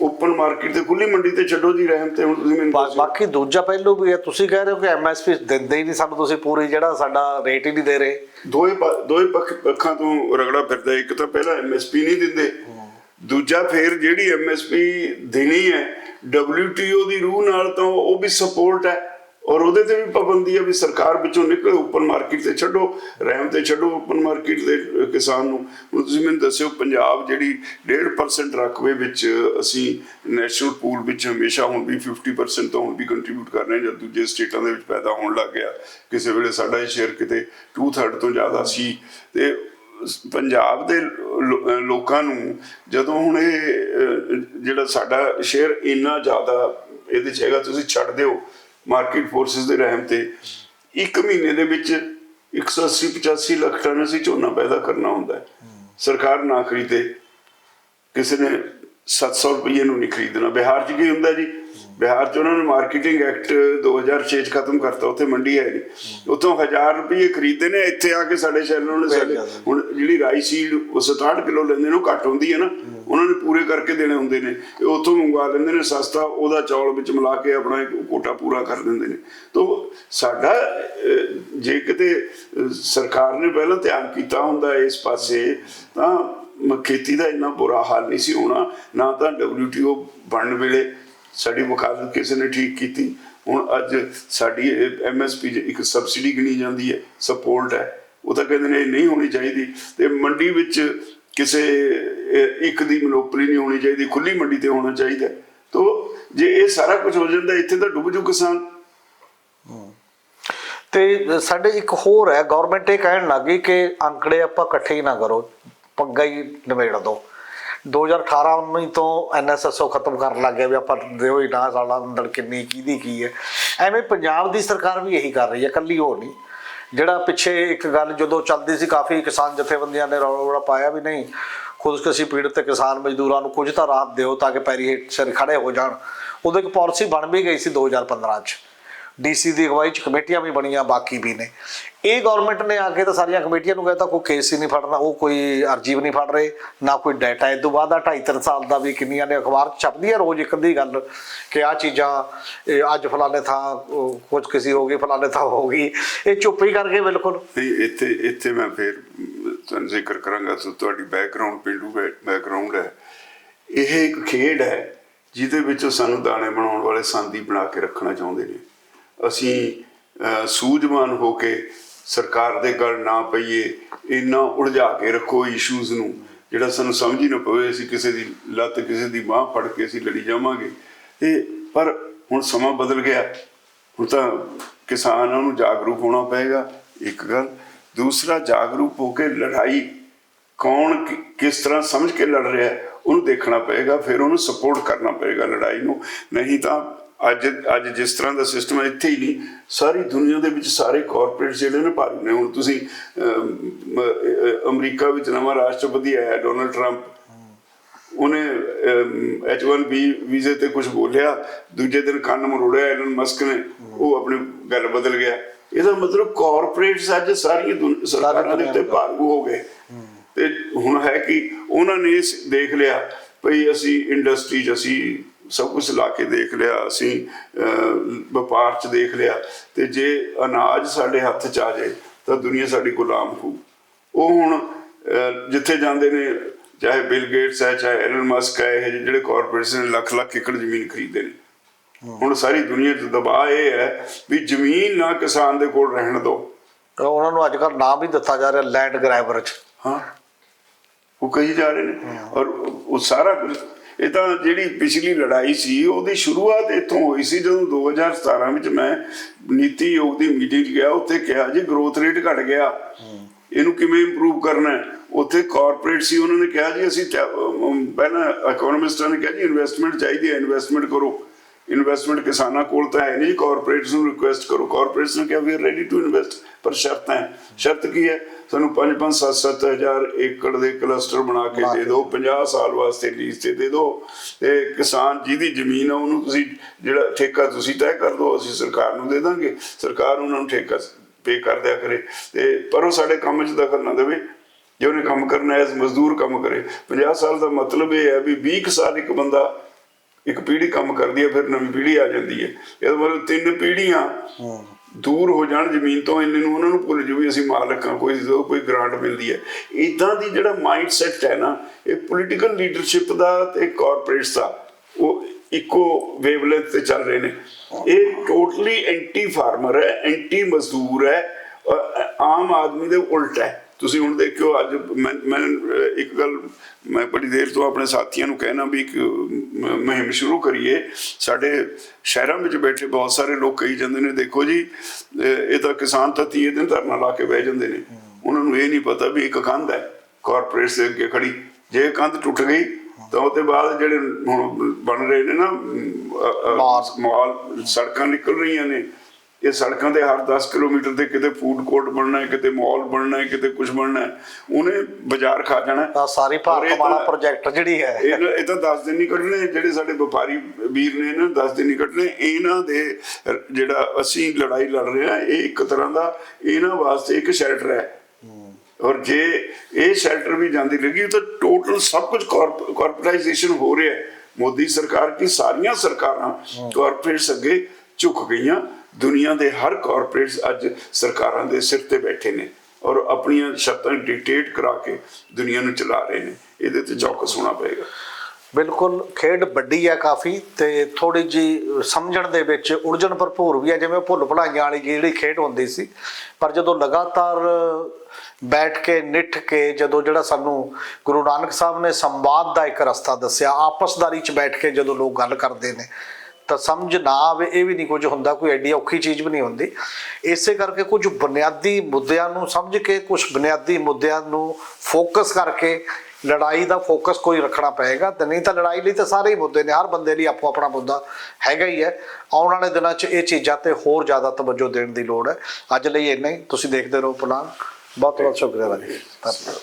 ਓਪਨ ਮਾਰਕੀਟ ਤੇ ਖੁੱਲੀ ਮੰਡੀ ਤੇ ਛੱਡੋ ਜੀ ਰਹਿਮ ਤੇ ਹੁਣ ਤੁਸੀਂ ਮੈਨੂੰ। ਬਾਕੀ ਦੂਜਾ ਪਹਿਲੂ ਵੀ ਹੈ ਤੁਸੀਂ ਕਹਿ ਰਹੇ ਹੋ ਕਿ ਐਮਐਸਪੀ ਦਿੰਦੇ ਹੀ ਨਹੀਂ ਸਾਨੂੰ ਤੁਸੀਂ ਪੂਰੀ ਜਿਹੜਾ ਸਾਡਾ ਰੇਟ ਹੀ ਨਹੀਂ ਦੇ ਰਹੇ। ਦੋਏ ਦੋਏ ਪੱਖ ਤੋਂ ਰਗੜਾ ਫਿਰਦਾ ਇੱਕ ਤਾਂ ਪਹਿਲਾਂ ਐਮਐਸਪੀ ਨਹੀਂ ਦਿੰਦੇ ਦੂਜਾ ਫੇਰ ਜਿਹੜੀ ਐਮਐਸਪੀ ਦੇਣੀ ਹੈ WTO ਦੀ ਰੂਹ ਨਾਲ ਤਾਂ ਉਹ ਵੀ ਸਪੋਰਟ ਹੈ। ਔਰ ਉਹਦੇ ਤੇ ਵੀ ਪਾਬੰਦੀ ਆ ਵੀ ਸਰਕਾਰ ਵਿੱਚੋਂ ਨਿਕਲੋ ਓਪਨ ਮਾਰਕੀਟ ਤੇ ਛੱਡੋ ਰਹਿਮ ਤੇ ਛੱਡੋ ਓਪਨ ਮਾਰਕੀਟ ਦੇ ਕਿਸਾਨ ਨੂੰ। ਹੁਣ ਤੁਸੀਂ ਮੈਨੂੰ ਦੱਸਿਓ, ਪੰਜਾਬ ਜਿਹੜੀ 1.5% ਰਕਬੇ ਵਿੱਚ ਅਸੀਂ ਨੈਸ਼ਨਲ ਪੂਲ ਵਿੱਚ ਹਮੇਸ਼ਾ ਹੁਣ ਵੀ 50% ਤੋਂ ਹੁਣ ਵੀ ਕੰਟਰੀਬਿਊਟ ਕਰ ਰਹੇ ਹਾਂ, ਜਦ ਦੂਜੇ ਸਟੇਟਾਂ ਦੇ ਵਿੱਚ ਪੈਦਾ ਹੋਣ ਲੱਗ ਗਿਆ। ਕਿਸੇ ਵੇਲੇ ਸਾਡਾ ਇਹ ਸ਼ੇਅਰ ਕਿਤੇ 2/3 ਤੋਂ ਜ਼ਿਆਦਾ ਸੀ। ਤੇ ਪੰਜਾਬ ਦੇ ਲੋਕਾਂ ਨੂੰ ਜਦੋਂ ਹੁਣ ਇਹ ਜਿਹੜਾ ਸਾਡਾ ਸ਼ੇਅਰ ਇੰਨਾ ਜ਼ਿਆਦਾ ਇਹਦੇ ਚ ਹੈਗਾ, ਤੁਸੀਂ ਛੱਡ ਦਿਓ। ਮਾਰਕੀਟ ਫੋਰਸਸ ਦੇ ਰਹਿਮ ਤੇ ਇੱਕ ਮਹੀਨੇ ਦੇ ਵਿੱਚ 180 85 ਲੱਖ ਟਨ ਅਸੀਂ ਝੋਨਾ ਪੈਦਾ ਕਰਨਾ ਹੁੰਦਾ ਹੈ। ਸਰਕਾਰ ਨਾ ਖਰੀਦੇ, ਕਿਸੇ ਨੇ 700 ਰੁਪਏ ਨੂੰ ਨਹੀਂ ਖਰੀਦਣਾ। ਬਿਹਾਰ 'ਚ ਕੀ ਹੁੰਦਾ ਜੀ? ਬਿਹਾਰ 'ਚ ਉਹਨਾਂ ਨੇ ਮਾਰਕੀਟਿੰਗ ਐਕਟ 2006 'ਚ ਖਤਮ ਕਰਤਾ ਉੱਥੇ ਮੰਡੀ ਹੈ ਨਹੀਂ। ਉੱਥੋਂ 1000 ਰੁਪਏ ਖਰੀਦਦੇ ਨੇ ਇੱਥੇ ਆ ਕੇ ਸਾਡੇ ਸ਼ਹਿਰਾਂ ਨੇ ਸਾਡੇ। ਹੁਣ ਜਿਹੜੀ ਰਾਈ ਸੀਡ ਉਹ 67 ਕਿਲੋ ਲੈਂਦੇ ਨੇ ਉਹ ਘੱਟ ਹੁੰਦੀ ਹੈ ਨਾ। ਉਹਨਾਂ ਨੇ ਪੂਰੇ ਕਰਕੇ ਦੇਣੇ ਹੁੰਦੇ ਨੇ। ਇਹ ਉੱਥੋਂ ਮੰਗਵਾ ਲੈਂਦੇ ਨੇ ਸਸਤਾ ਉਹਦਾ ਚੌਲ ਵਿੱਚ ਮਿਲਾ ਕੇ ਆਪਣਾ ਇੱਕ ਕੋਟਾ ਪੂਰਾ ਕਰ ਦਿੰਦੇ ਨੇ। ਤੋਂ ਸਾਡਾ ਜੇ ਕਿਤੇ ਸਰਕਾਰ ਨੇ ਪਹਿਲਾਂ ਧਿਆਨ ਕੀਤਾ ਹੁੰਦਾ ਇਸ ਪਾਸੇ ਤਾਂ ਖੇਤੀ ਦਾ ਇੰਨਾ ਬੁਰਾ ਹਾਲ ਨਹੀਂ ਸੀ ਹੋਣਾ। ਨਾ ਤਾਂ WTO ਬਣਨ ਵੇਲੇ ਸਾਡੀ ਵਕਾਲਤ ਕਿਸੇ ਨੇ ਠੀਕ ਕੀਤੀ? ਹੁਣ ਅੱਜ ਸਾਡੀ ਐਮਐਸਪੀ ਇੱਕ ਸਬਸਿਡੀ ਗਿਣੀ ਜਾਂਦੀ ਹੈ ਸਪੋਰਟ ਹੈ, ਉਹ ਤਾਂ ਕਹਿੰਦੇ ਨੇ ਇਹ ਨਹੀਂ ਹੋਣੀ ਚਾਹੀਦੀ। ਤੇ ਮੰਡੀ ਵਿੱਚ ਕਿਸੇ ਇੱਕ ਦੀ ਮਨੋਪਲੀ ਨਹੀਂ ਹੋਣੀ ਚਾਹੀਦੀ, ਖੁੱਲੀ ਮੰਡੀ ਤੇ ਹੋਣਾ ਚਾਹੀਦਾ ਤੋ ਜੇ ਇਹ ਸਾਰਾ ਕੁਝ ਹੋ ਜਾਂਦਾ, ਇੱਥੇ ਤਾਂ ਡੁੱਬ ਜੂ ਕਿਸਾਨ। ਤੇ ਸਾਡੇ ਇੱਕ ਹੋਰ ਹੈ ਗਵਰਨਮੈਂਟ ਇਹ ਕਹਿਣ ਲੱਗੀ ਕਿ ਅੰਕੜੇ ਆਪਾਂ ਇਕੱਠੇ ਹੀ ਨਾ ਕਰੋ, ਪੰਗਾ ਹੀ ਨਿਬੇੜ ਦੋ। 2018 19 ਤੋਂ ਐਨਐਸਐਸਓ ਖਤਮ ਕਰਨ ਲੱਗ ਗਿਆ ਵੀ ਆਪਾਂ ਦਿਓ ਹੀ ਨਾ, ਸਾਡਾ ਅੰਦਰ ਕਿੰਨੀ ਕਿਹਦੀ ਕੀ ਹੈ। ਐਵੇਂ ਪੰਜਾਬ ਦੀ ਸਰਕਾਰ ਵੀ ਇਹੀ ਕਰ ਰਹੀ ਹੈ ਕੱਲੀ ਉਹ ਨਹੀਂ। ਜਿਹੜਾ ਪਿੱਛੇ ਇੱਕ ਗੱਲ ਜਦੋਂ ਚੱਲਦੀ ਸੀ, ਕਾਫੀ ਕਿਸਾਨ ਜਥੇਬੰਦੀਆਂ ਨੇ ਰੌਲਾ ਰੌਲਾ ਪਾਇਆ ਵੀ ਨਹੀਂ, ਖੁਦਕਸੀ ਪੀੜਤ ਤੇ ਕਿਸਾਨ ਮਜ਼ਦੂਰਾਂ ਨੂੰ ਕੁਝ ਤਾਂ ਰਾਹਤ ਦਿਓ ਤਾਂ ਕਿ ਪੈਰੀ ਹੇਠ ਸਿਰ ਖੜੇ ਹੋ ਜਾਣ। ਉਦੋਂ ਇੱਕ ਪਾਲਿਸੀ ਬਣ ਵੀ ਗਈ ਸੀ 2015 ਚ। ਡੀਸੀ ਦੀ ਅਗਵਾਈ ਚ ਕਮੇਟੀਆਂ ਵੀ ਬਣੀਆਂ, ਬਾਕੀ ਵੀ ਨੇ। ਇਹ ਗਵਰਨਮੈਂਟ ਨੇ ਆ ਕੇ ਤਾਂ ਸਾਰੀਆਂ ਕਮੇਟੀਆਂ ਨੂੰ ਕਹਿੰਦਾ ਕੋਈ ਕੇਸ ਹੀ ਨਹੀਂ ਫੜਨਾ, ਉਹ ਕੋਈ ਅਰਜੀ ਵੀ ਨਹੀਂ ਫੜ ਰਹੇ, ਨਾ ਕੋਈ ਡਾਟਾ ਇਸ ਤੋਂ ਬਾਅਦ ਆ 2.5 ਸਾਲ ਦਾ ਵੀ ਕਿੰਨੀਆਂ ਨੇ ਅਖਬਾਰ 'ਚ ਛਪਦੀ ਹੈ ਰੋਜ਼ ਇੱਕ ਅੱਧੀ ਗੱਲ ਕਿ ਆ ਚੀਜ਼ਾਂ ਅੱਜ ਫਲਾਣੇ ਥਾਂ ਕੁਝ ਕਿਸੇ ਹੋ ਗਈ, ਫਲਾਣੇ ਥਾਂ ਹੋ ਗਈ, ਇਹ ਚੁੱਪ ਹੀ ਕਰਕੇ ਬਿਲਕੁਲ। ਨਹੀਂ, ਇੱਥੇ ਇੱਥੇ ਮੈਂ ਫਿਰ ਤੁਹਾਨੂੰ ਜ਼ਿਕਰ ਕਰਾਂਗਾ ਤੁਹਾਡੀ ਬੈਕਗ੍ਰਾਉਂਡ ਪਿੰਡੂ ਬੈਕਗ੍ਰਾਉਂਡ ਹੈ। ਇਹ ਇੱਕ ਖੇਡ ਹੈ, ਜਿਹਦੇ ਵਿੱਚ ਸਾਨੂੰ ਦਾਣੇ ਬਣਾਉਣ ਵਾਲੇ ਸੰਦੀ ਬਣਾ ਕੇ ਰੱਖਣਾ ਚਾਹੁੰਦੇ ਨੇ। ਅਸੀਂ ਸੂਝਵਾਨ ਹੋ ਕੇ ਸਰਕਾਰ ਦੇ ਗਲ ਨਾ ਪਈਏ, ਇੰਨਾ ਉਲਝਾ ਕੇ ਰੱਖੋ ਇਸ਼ੂਜ਼ ਨੂੰ, ਜਿਹੜਾ ਸਾਨੂੰ ਸਮਝ ਹੀ ਨਾ ਪਵੇ, ਅਸੀਂ ਕਿਸੇ ਦੀ ਲੱਤ, ਕਿਸੇ ਦੀ ਬਾਹ ਫੜ ਕੇ ਅਸੀਂ ਲੜੀ ਜਾਵਾਂਗੇ। ਤੇ ਪਰ ਹੁਣ ਸਮਾਂ ਬਦਲ ਗਿਆ, ਹੁਣ ਤਾਂ ਕਿਸਾਨਾਂ ਨੂੰ ਜਾਗਰੂਕ ਹੋਣਾ ਪਏਗਾ, ਇੱਕ ਗੱਲ। ਦੂਸਰਾ, ਜਾਗਰੂਕ ਹੋ ਕੇ ਲੜਾਈ ਕੌਣ ਕਿਸ ਤਰ੍ਹਾਂ ਸਮਝ ਕੇ ਲੜ ਰਿਹਾ ਹੈ ਉਹਨੂੰ ਦੇਖਣਾ ਪਏਗਾ, ਫਿਰ ਉਹਨੂੰ ਸਪੋਰਟ ਕਰਨਾ ਪਏਗਾ ਲੜਾਈ ਨੂੰ। ਨਹੀਂ ਤਾਂ ਅੱਜ ਅੱਜ ਜਿਸ ਤਰ੍ਹਾਂ ਦਾ ਸਿਸਟਮ ਹੈ ਇੱਥੇ ਹੀ ਨਹੀਂ। ਸਾਰੀ ਦੁਨੀਆ ਦੇ ਵਿੱਚ ਸਾਰੇ ਕਾਰਪੋਰੇਟ ਜਿਹੜੇ ਨੇ ਭਾਰੂ ਨੇ। ਹੁਣ ਤੁਸੀਂ ਅਮਰੀਕਾ ਵਿੱਚ ਨਵਾਂ ਰਾਸ਼ਟਰਪਤੀ ਆਇਆ ਡੋਨਲਡ ਟਰੰਪ ਉਹਨੇ H1B ਵੀਜ਼ੇ ਤੇ ਕੁਝ ਬੋਲਿਆ। ਦੂਜੇ ਦਿਨ ਕੰਨ ਮਰੋੜਿਆ ਐਲਨ ਮਸਕ ਨੇ। ਉਹ ਆਪਣੀ ਗੱਲ ਬਦਲ ਗਿਆ। ਇਹਦਾ ਮਤਲਬ ਕਾਰਪੋਰੇਟਸ ਅੱਜ ਸਾਰੀਆਂ ਸਰਕਾਰਾਂ ਦੇ ਉੱਤੇ ਭਾਰੂ ਹੋ ਗਏ। ਤੇ ਹੁਣ ਹੈ ਕਿ ਉਹਨਾਂ ਨੇ ਇਸ ਦੇਖ ਲਿਆ ਭਈ ਅਸੀਂ ਇੰਡਸਟਰੀ 'ਚ ਅਸੀਂ ਸਭ ਕੁਝ ਲਾ ਕੇ ਦੇਖ ਲਿਆ ਅਸੀਂ ਵਪਾਰ 'ਚ ਦੇਖ ਲਿਆ। ਤੇ ਜੇ ਅਨਾਜ ਸਾਡੇ ਹੱਥ 'ਚ ਆ ਜਾਏ ਤਾਂ ਦੁਨੀਆ ਸਾਡੀ ਗੁਲਾਮ ਹੋ ਉਹ ਹੁਣ ਜਿੱਥੇ ਜਾਂਦੇ ਨੇ ਚਾਹੇ ਬਿਲ ਗੇਟਸ ਹੈ ਚਾਹੇ ਐਲਨ ਮਸਕ ਹੈ ਇਹ ਜਿਹੜੇ ਕਾਰਪੋਰੇਸ਼ਨ ਨੇ ਲੱਖ ਲੱਖ ਏਕੜ ਜ਼ਮੀਨ ਖਰੀਦਦੇ ਨੇ। ਹੁਣ ਸਾਰੀ ਦੁਨੀਆ 'ਚ ਦਬਾਅ ਇਹ ਹੈ ਵੀ ਜ਼ਮੀਨ ਨਾ ਕਿਸਾਨ ਦੇ ਕੋਲ ਰਹਿਣ ਦਿਓ ਉਹਨਾਂ ਨੂੰ ਅੱਜ ਕੱਲ੍ਹ ਨਾਮ ਵੀ ਦਿੱਤਾ ਜਾ ਰਿਹਾ ਲੈਂਡ ਗ੍ਰੈਬਰ ਚ। ਹਾਂ। ਉਹ ਕਹੀ ਜਾ ਰਹੇ ਨੇ। ਔਰ ਉਹ ਸਾਰਾ ਕੁਝ ਇਹ ਤਾਂ ਜਿਹੜੀ ਪਿਛਲੀ ਲੜਾਈ ਸੀ, ਉਹਦੀ ਸ਼ੁਰੂਆਤ ਇੱਥੋਂ ਹੋਈ ਸੀ ਜਦੋਂ 2017 ਵਿੱਚ ਮੈਂ ਨੀਤੀ ਆਯੋਗ ਦੀ ਮੀਟਿੰਗ ਗਿਆ, ਉੱਥੇ ਕਿਹਾ ਜੀ ਗਰੋਥ ਰੇਟ ਘਟ ਗਿਆ। ਇਹਨੂੰ ਕਿਵੇਂ ਇੰਪਰੂਵ ਕਰਨਾ ਹੈ? ਉੱਥੇ ਕਾਰਪੋਰੇਟ ਸੀ, ਉਹਨਾਂ ਨੇ ਕਿਹਾ ਜੀ, ਅਸੀਂ ਪਹਿਲਾਂ ਇਕਨੋਮਿਸਟਾਂ ਨੇ ਕਿਹਾ ਜੀ ਇਨਵੈਸਟਮੈਂਟ ਚਾਹੀਦੀ ਹੈ ਇਨਵੈਸਟਮੈਂਟ ਕਰੋ। ਇਨਵੈਸਟਮੈਂਟ ਕਿਸਾਨਾਂ ਕੋਲ ਤਾਂ ਹੈ ਨਹੀਂ ਜੀ ਕਾਰਪੋਰੇਟਸ ਨੂੰ ਰਿਕੁਐਸਟ ਕਰੋ। ਕਾਰਪੋਰੇਟਸ ਨੇ ਕਿਹਾ we are ready to invest ਪਰ ਸ਼ਰਤ ਹੈ। ਸ਼ਰਤ ਕੀ ਹੈ? ਸਾਨੂੰ 5-5 7-7 ਹਜ਼ਾਰ ਏਕੜ ਦੇ ਕਲਸਟਰ ਬਣਾ ਕੇ ਦੇ ਦਿਓ 50 ਸਾਲ ਵਾਸਤੇ ਲੀਜ਼ ਤੇ ਦੇ ਦਿਓ। ਤੇ ਕਿਸਾਨ ਜਿਹਦੀ ਜ਼ਮੀਨ ਆ ਉਹਨੂੰ ਤੁਸੀਂ ਜਿਹੜਾ ਠੇਕਾ ਤੁਸੀਂ ਤੈਅ ਕਰ ਦਿਓ ਅਸੀਂ ਸਰਕਾਰ ਨੂੰ ਦੇ ਦਾਂਗੇ। ਸਰਕਾਰ ਉਹਨਾਂ ਨੂੰ ਠੇਕਾ ਪੇ ਕਰ ਦਿਆ ਕਰੇ। ਤੇ ਪਰ ਉਹ ਸਾਡੇ ਕੰਮ 'ਚ ਦਖਲ ਨਾ ਦੇਵੇ। ਜੇ ਉਹਨੇ ਕੰਮ ਕਰਨਾ ਹੈ ਮਜ਼ਦੂਰ ਕੰਮ ਕਰੇ। 50 ਸਾਲ ਦਾ ਮਤਲਬ ਇਹ ਹੈ ਵੀ 20 ਕੁ ਸਾਲ ਇੱਕ ਬੰਦਾ ਇੱਕ ਪੀੜ੍ਹੀ ਕੰਮ ਕਰਦੀ ਹੈ ਫਿਰ ਨਵੀਂ ਪੀੜ੍ਹੀ ਆ ਜਾਂਦੀ ਹੈ। ਇਹਦਾ ਮਤਲਬ ਤਿੰਨ ਪੀੜ੍ਹੀਆਂ ਦੂਰ ਹੋ ਜਾਣ ਜ਼ਮੀਨ ਤੋਂ, ਇੰਨੇ ਨੂੰ ਉਹਨਾਂ ਨੂੰ ਭੁੱਲ ਜੂ ਵੀ ਅਸੀਂ ਮਾਲਕ ਹਾਂ, ਕੋਈ ਜਦੋਂ ਕੋਈ ਗ੍ਰਾਂਟ ਮਿਲਦੀ ਹੈ। ਇਦਾਂ ਦੀ ਜਿਹੜਾ ਮਾਈਂਡ ਸੈਟ ਹੈ ਨਾ, ਇਹ ਪੋਲੀਟੀਕਲ ਲੀਡਰਸ਼ਿਪ ਦਾ ਤੇ ਕਾਰਪੋਰੇਟਸ ਦਾ, ਉਹ ਇੱਕੋ ਵੇਵਲੈਂਥ ਤੇ ਚੱਲ ਰਹੇ ਨੇ। ਇਹ ਟੋਟਲੀ ਐਂਟੀ ਫਾਰਮਰ ਹੈ ਐਂਟੀ ਮਜ਼ਦੂਰ ਹੈ ਅ- ਆਮ ਆਦਮੀ ਦੇ ਉਲਟ ਹੈ। ਤੁਸੀਂ ਹੁਣ ਦੇਖਿਓ ਅੱਜ ਮੈਂ ਇੱਕ ਗੱਲ ਮੈਂ ਬੜੀ ਦੇਰ ਤੋਂ ਆਪਣੇ ਸਾਥੀਆਂ ਨੂੰ ਕਹਿਣਾ ਵੀ ਇੱਕ ਮੁਹਿੰਮ ਸ਼ੁਰੂ ਕਰੀਏ। ਸਾਡੇ ਸ਼ਹਿਰਾਂ ਵਿੱਚ ਬੈਠੇ ਬਹੁਤ ਸਾਰੇ ਲੋਕ ਕਹੀ ਜਾਂਦੇ ਨੇ ਦੇਖੋ ਜੀ ਇਹ ਤਾਂ ਕਿਸਾਨ ਤਾਂ ਤੀਏ ਦਿਨ ਧਰਨਾ ਲਾ ਕੇ ਬਹਿ ਜਾਂਦੇ ਨੇ। ਉਹਨਾਂ ਨੂੰ ਇਹ ਨਹੀਂ ਪਤਾ ਵੀ ਇੱਕ ਕੰਧ ਹੈ ਕਾਰਪੋਰੇਟਸ ਦੇ ਅੱਗੇ ਖੜੀ ਜੇ ਕੰਧ ਟੁੱਟ ਗਈ ਤਾਂ ਉਹਦੇ ਬਾਅਦ ਜਿਹੜੇ ਹੁਣ ਬਣ ਰਹੇ ਨੇ ਨਾ। ਮਾਲ ਸੜਕਾਂ ਨਿਕਲ ਰਹੀਆਂ ਨੇ। ਇਹ ਸੜਕਾਂ ਦੇ ਹਰ 10 ਕਿਲੋਮੀਟਰ ਤੇ ਕਿਤੇ ਫੂਡ ਕੋਰਟ ਬਣਨਾ ਹੈ ਕਿਤੇ ਮਾਲ ਬਣਨਾ ਹੈ ਕਿਤੇ ਕੁਝ ਬਣਨਾ ਹੈ ਉਹਨੇ ਬਾਜ਼ਾਰ ਖਾ ਜਾਣਾ। ਆਹ ਸਾਰੀ ਭਾਰਤ ਵਾਲਾ ਤਾਂ- ਪ੍ਰੋਜੈਕਟ ਜਿਹੜੀ ਹੈ। ਇਹ ਤਾਂ 10 ਦਿਨ ਨਹੀਂ ਕੱਢਣੇ ਜਿਹੜੇ ਸਾਡੇ ਵਪਾਰੀ ਵੀਰ ਨੇ ਨਾ 10 ਦਿਨ ਨਹੀਂ ਕੱਢਣੇ ਇਹਨਾਂ ਦੇ ਜਿਹੜਾ ਅਸੀਂ ਲੜਾਈ ਲੜ ਰਹੇ ਹਾਂ ਇਹ ਇੱਕ ਤਰ੍ਹਾਂ ਦਾ ਇਹਨਾਂ ਵਾਸਤੇ ਇੱਕ ਸ਼ੈਲਟਰ ਹੈ। ਔਰ ਜੇ ਇਹ ਸ਼ੈਲਟਰ ਵੀ ਜਾਂਦੀ ਲੱਗੀ ਤਾਂ ਟੋਟਲ ਸਭ ਕੁਝ ਕਾਰਪੋਰੇਟਾਈਜੇਸ਼ਨ ਹੋ ਰਿਹਾ ਹੈ। ਮੋਦੀ ਸਰਕਾਰ ਕੀ ਸਾਰੀਆਂ ਸਰਕਾਰਾਂ ਕਾਰਪੋਰੇਟਸ ਅੱਗੇ ਝੁਕ ਗਈਆਂ। ਦੁਨੀਆ ਦੇ ਹਰ ਕਾਰਪੋਰੇਟਸ ਅੱਜ ਸਰਕਾਰਾਂ ਦੇ ਸਿਰ ਤੇ ਬੈਠੇ ਨੇ ਔਰ ਆਪਣੀਆਂ ਸ਼ਰਤਾਂ ਡਿਕਟੇਟ ਕਰਾ ਕੇ ਦੁਨੀਆ ਨੂੰ ਚਲਾ ਰਹੇ ਨੇ। ਇਹਦੇ ਤੇ ਚੌਕਸ ਹੋਣਾ ਪਏਗਾ। ਬਿਲਕੁਲ, ਖੇਡ ਵੱਡੀ ਹੈ ਕਾਫੀ ਤੇ ਥੋੜੀ ਜੀ ਸਮਝਣ ਦੇ ਵਿੱਚ ਉਲਝਣ ਭਰਪੂਰ ਵੀ ਹੈ ਜਿਵੇਂ ਭੁੱਲ ਭੁਲਾਈਆਂ ਵਾਲੀ ਜਿਹੜੀ ਖੇਡ ਹੁੰਦੀ ਸੀ। ਪਰ ਜਦੋਂ ਲਗਾਤਾਰ ਬੈਠ ਕੇ, ਨਿੱਠ ਕੇ, ਜਦੋਂ ਜਿਹੜਾ ਸਾਨੂੰ ਗੁਰੂ ਨਾਨਕ ਸਾਹਿਬ ਨੇ ਸੰਵਾਦ ਦਾ ਇੱਕ ਰਸਤਾ ਦੱਸਿਆ, ਆਪਸਦਾਰੀ 'ਚ ਬੈਠ ਕੇ ਜਦੋਂ ਲੋਕ ਗੱਲ ਕਰਦੇ ਨੇ ਤਾਂ ਸਮਝ ਨਾ ਆਵੇ, ਇਹ ਵੀ ਨਹੀਂ ਕੁਝ ਹੁੰਦਾ, ਕੋਈ ਐਡੀ ਔਖੀ ਚੀਜ਼ ਵੀ ਨਹੀਂ ਹੁੰਦੀ। ਇਸੇ ਕਰਕੇ ਕੁਝ ਬੁਨਿਆਦੀ ਮੁੱਦਿਆਂ ਨੂੰ ਸਮਝ ਕੇ, ਕੁਝ ਬੁਨਿਆਦੀ ਮੁੱਦਿਆਂ ਨੂੰ ਫੋਕਸ ਕਰਕੇ ਲੜਾਈ ਦਾ ਫੋਕਸ ਕੋਈ ਰੱਖਣਾ ਪਏਗਾ। ਤੇ ਨਹੀਂ ਤਾਂ ਲੜਾਈ ਲਈ ਤਾਂ ਸਾਰੇ ਹੀ ਮੁੱਦੇ ਨੇ, ਹਰ ਬੰਦੇ ਲਈ ਆਪੋ ਆਪਣਾ ਮੁੱਦਾ ਹੈਗਾ ਹੀ ਹੈ। ਆਉਣ ਵਾਲੇ ਦਿਨਾਂ 'ਚ ਇਹ ਚੀਜ਼ਾਂ ਤੇ ਹੋਰ ਜ਼ਿਆਦਾ ਤਵੱਜੋ ਦੇਣ ਦੀ ਲੋੜ ਹੈ। ਅੱਜ ਲਈ ਇੰਨਾ ਹੀ, ਤੁਸੀਂ ਦੇਖਦੇ ਰਹੋ ਪੁਲਾਨ। ਬਹੁਤ ਬਹੁਤ ਸ਼ੁਕਰੀਆ ਜੀ ਧੰਨਵਾਦ।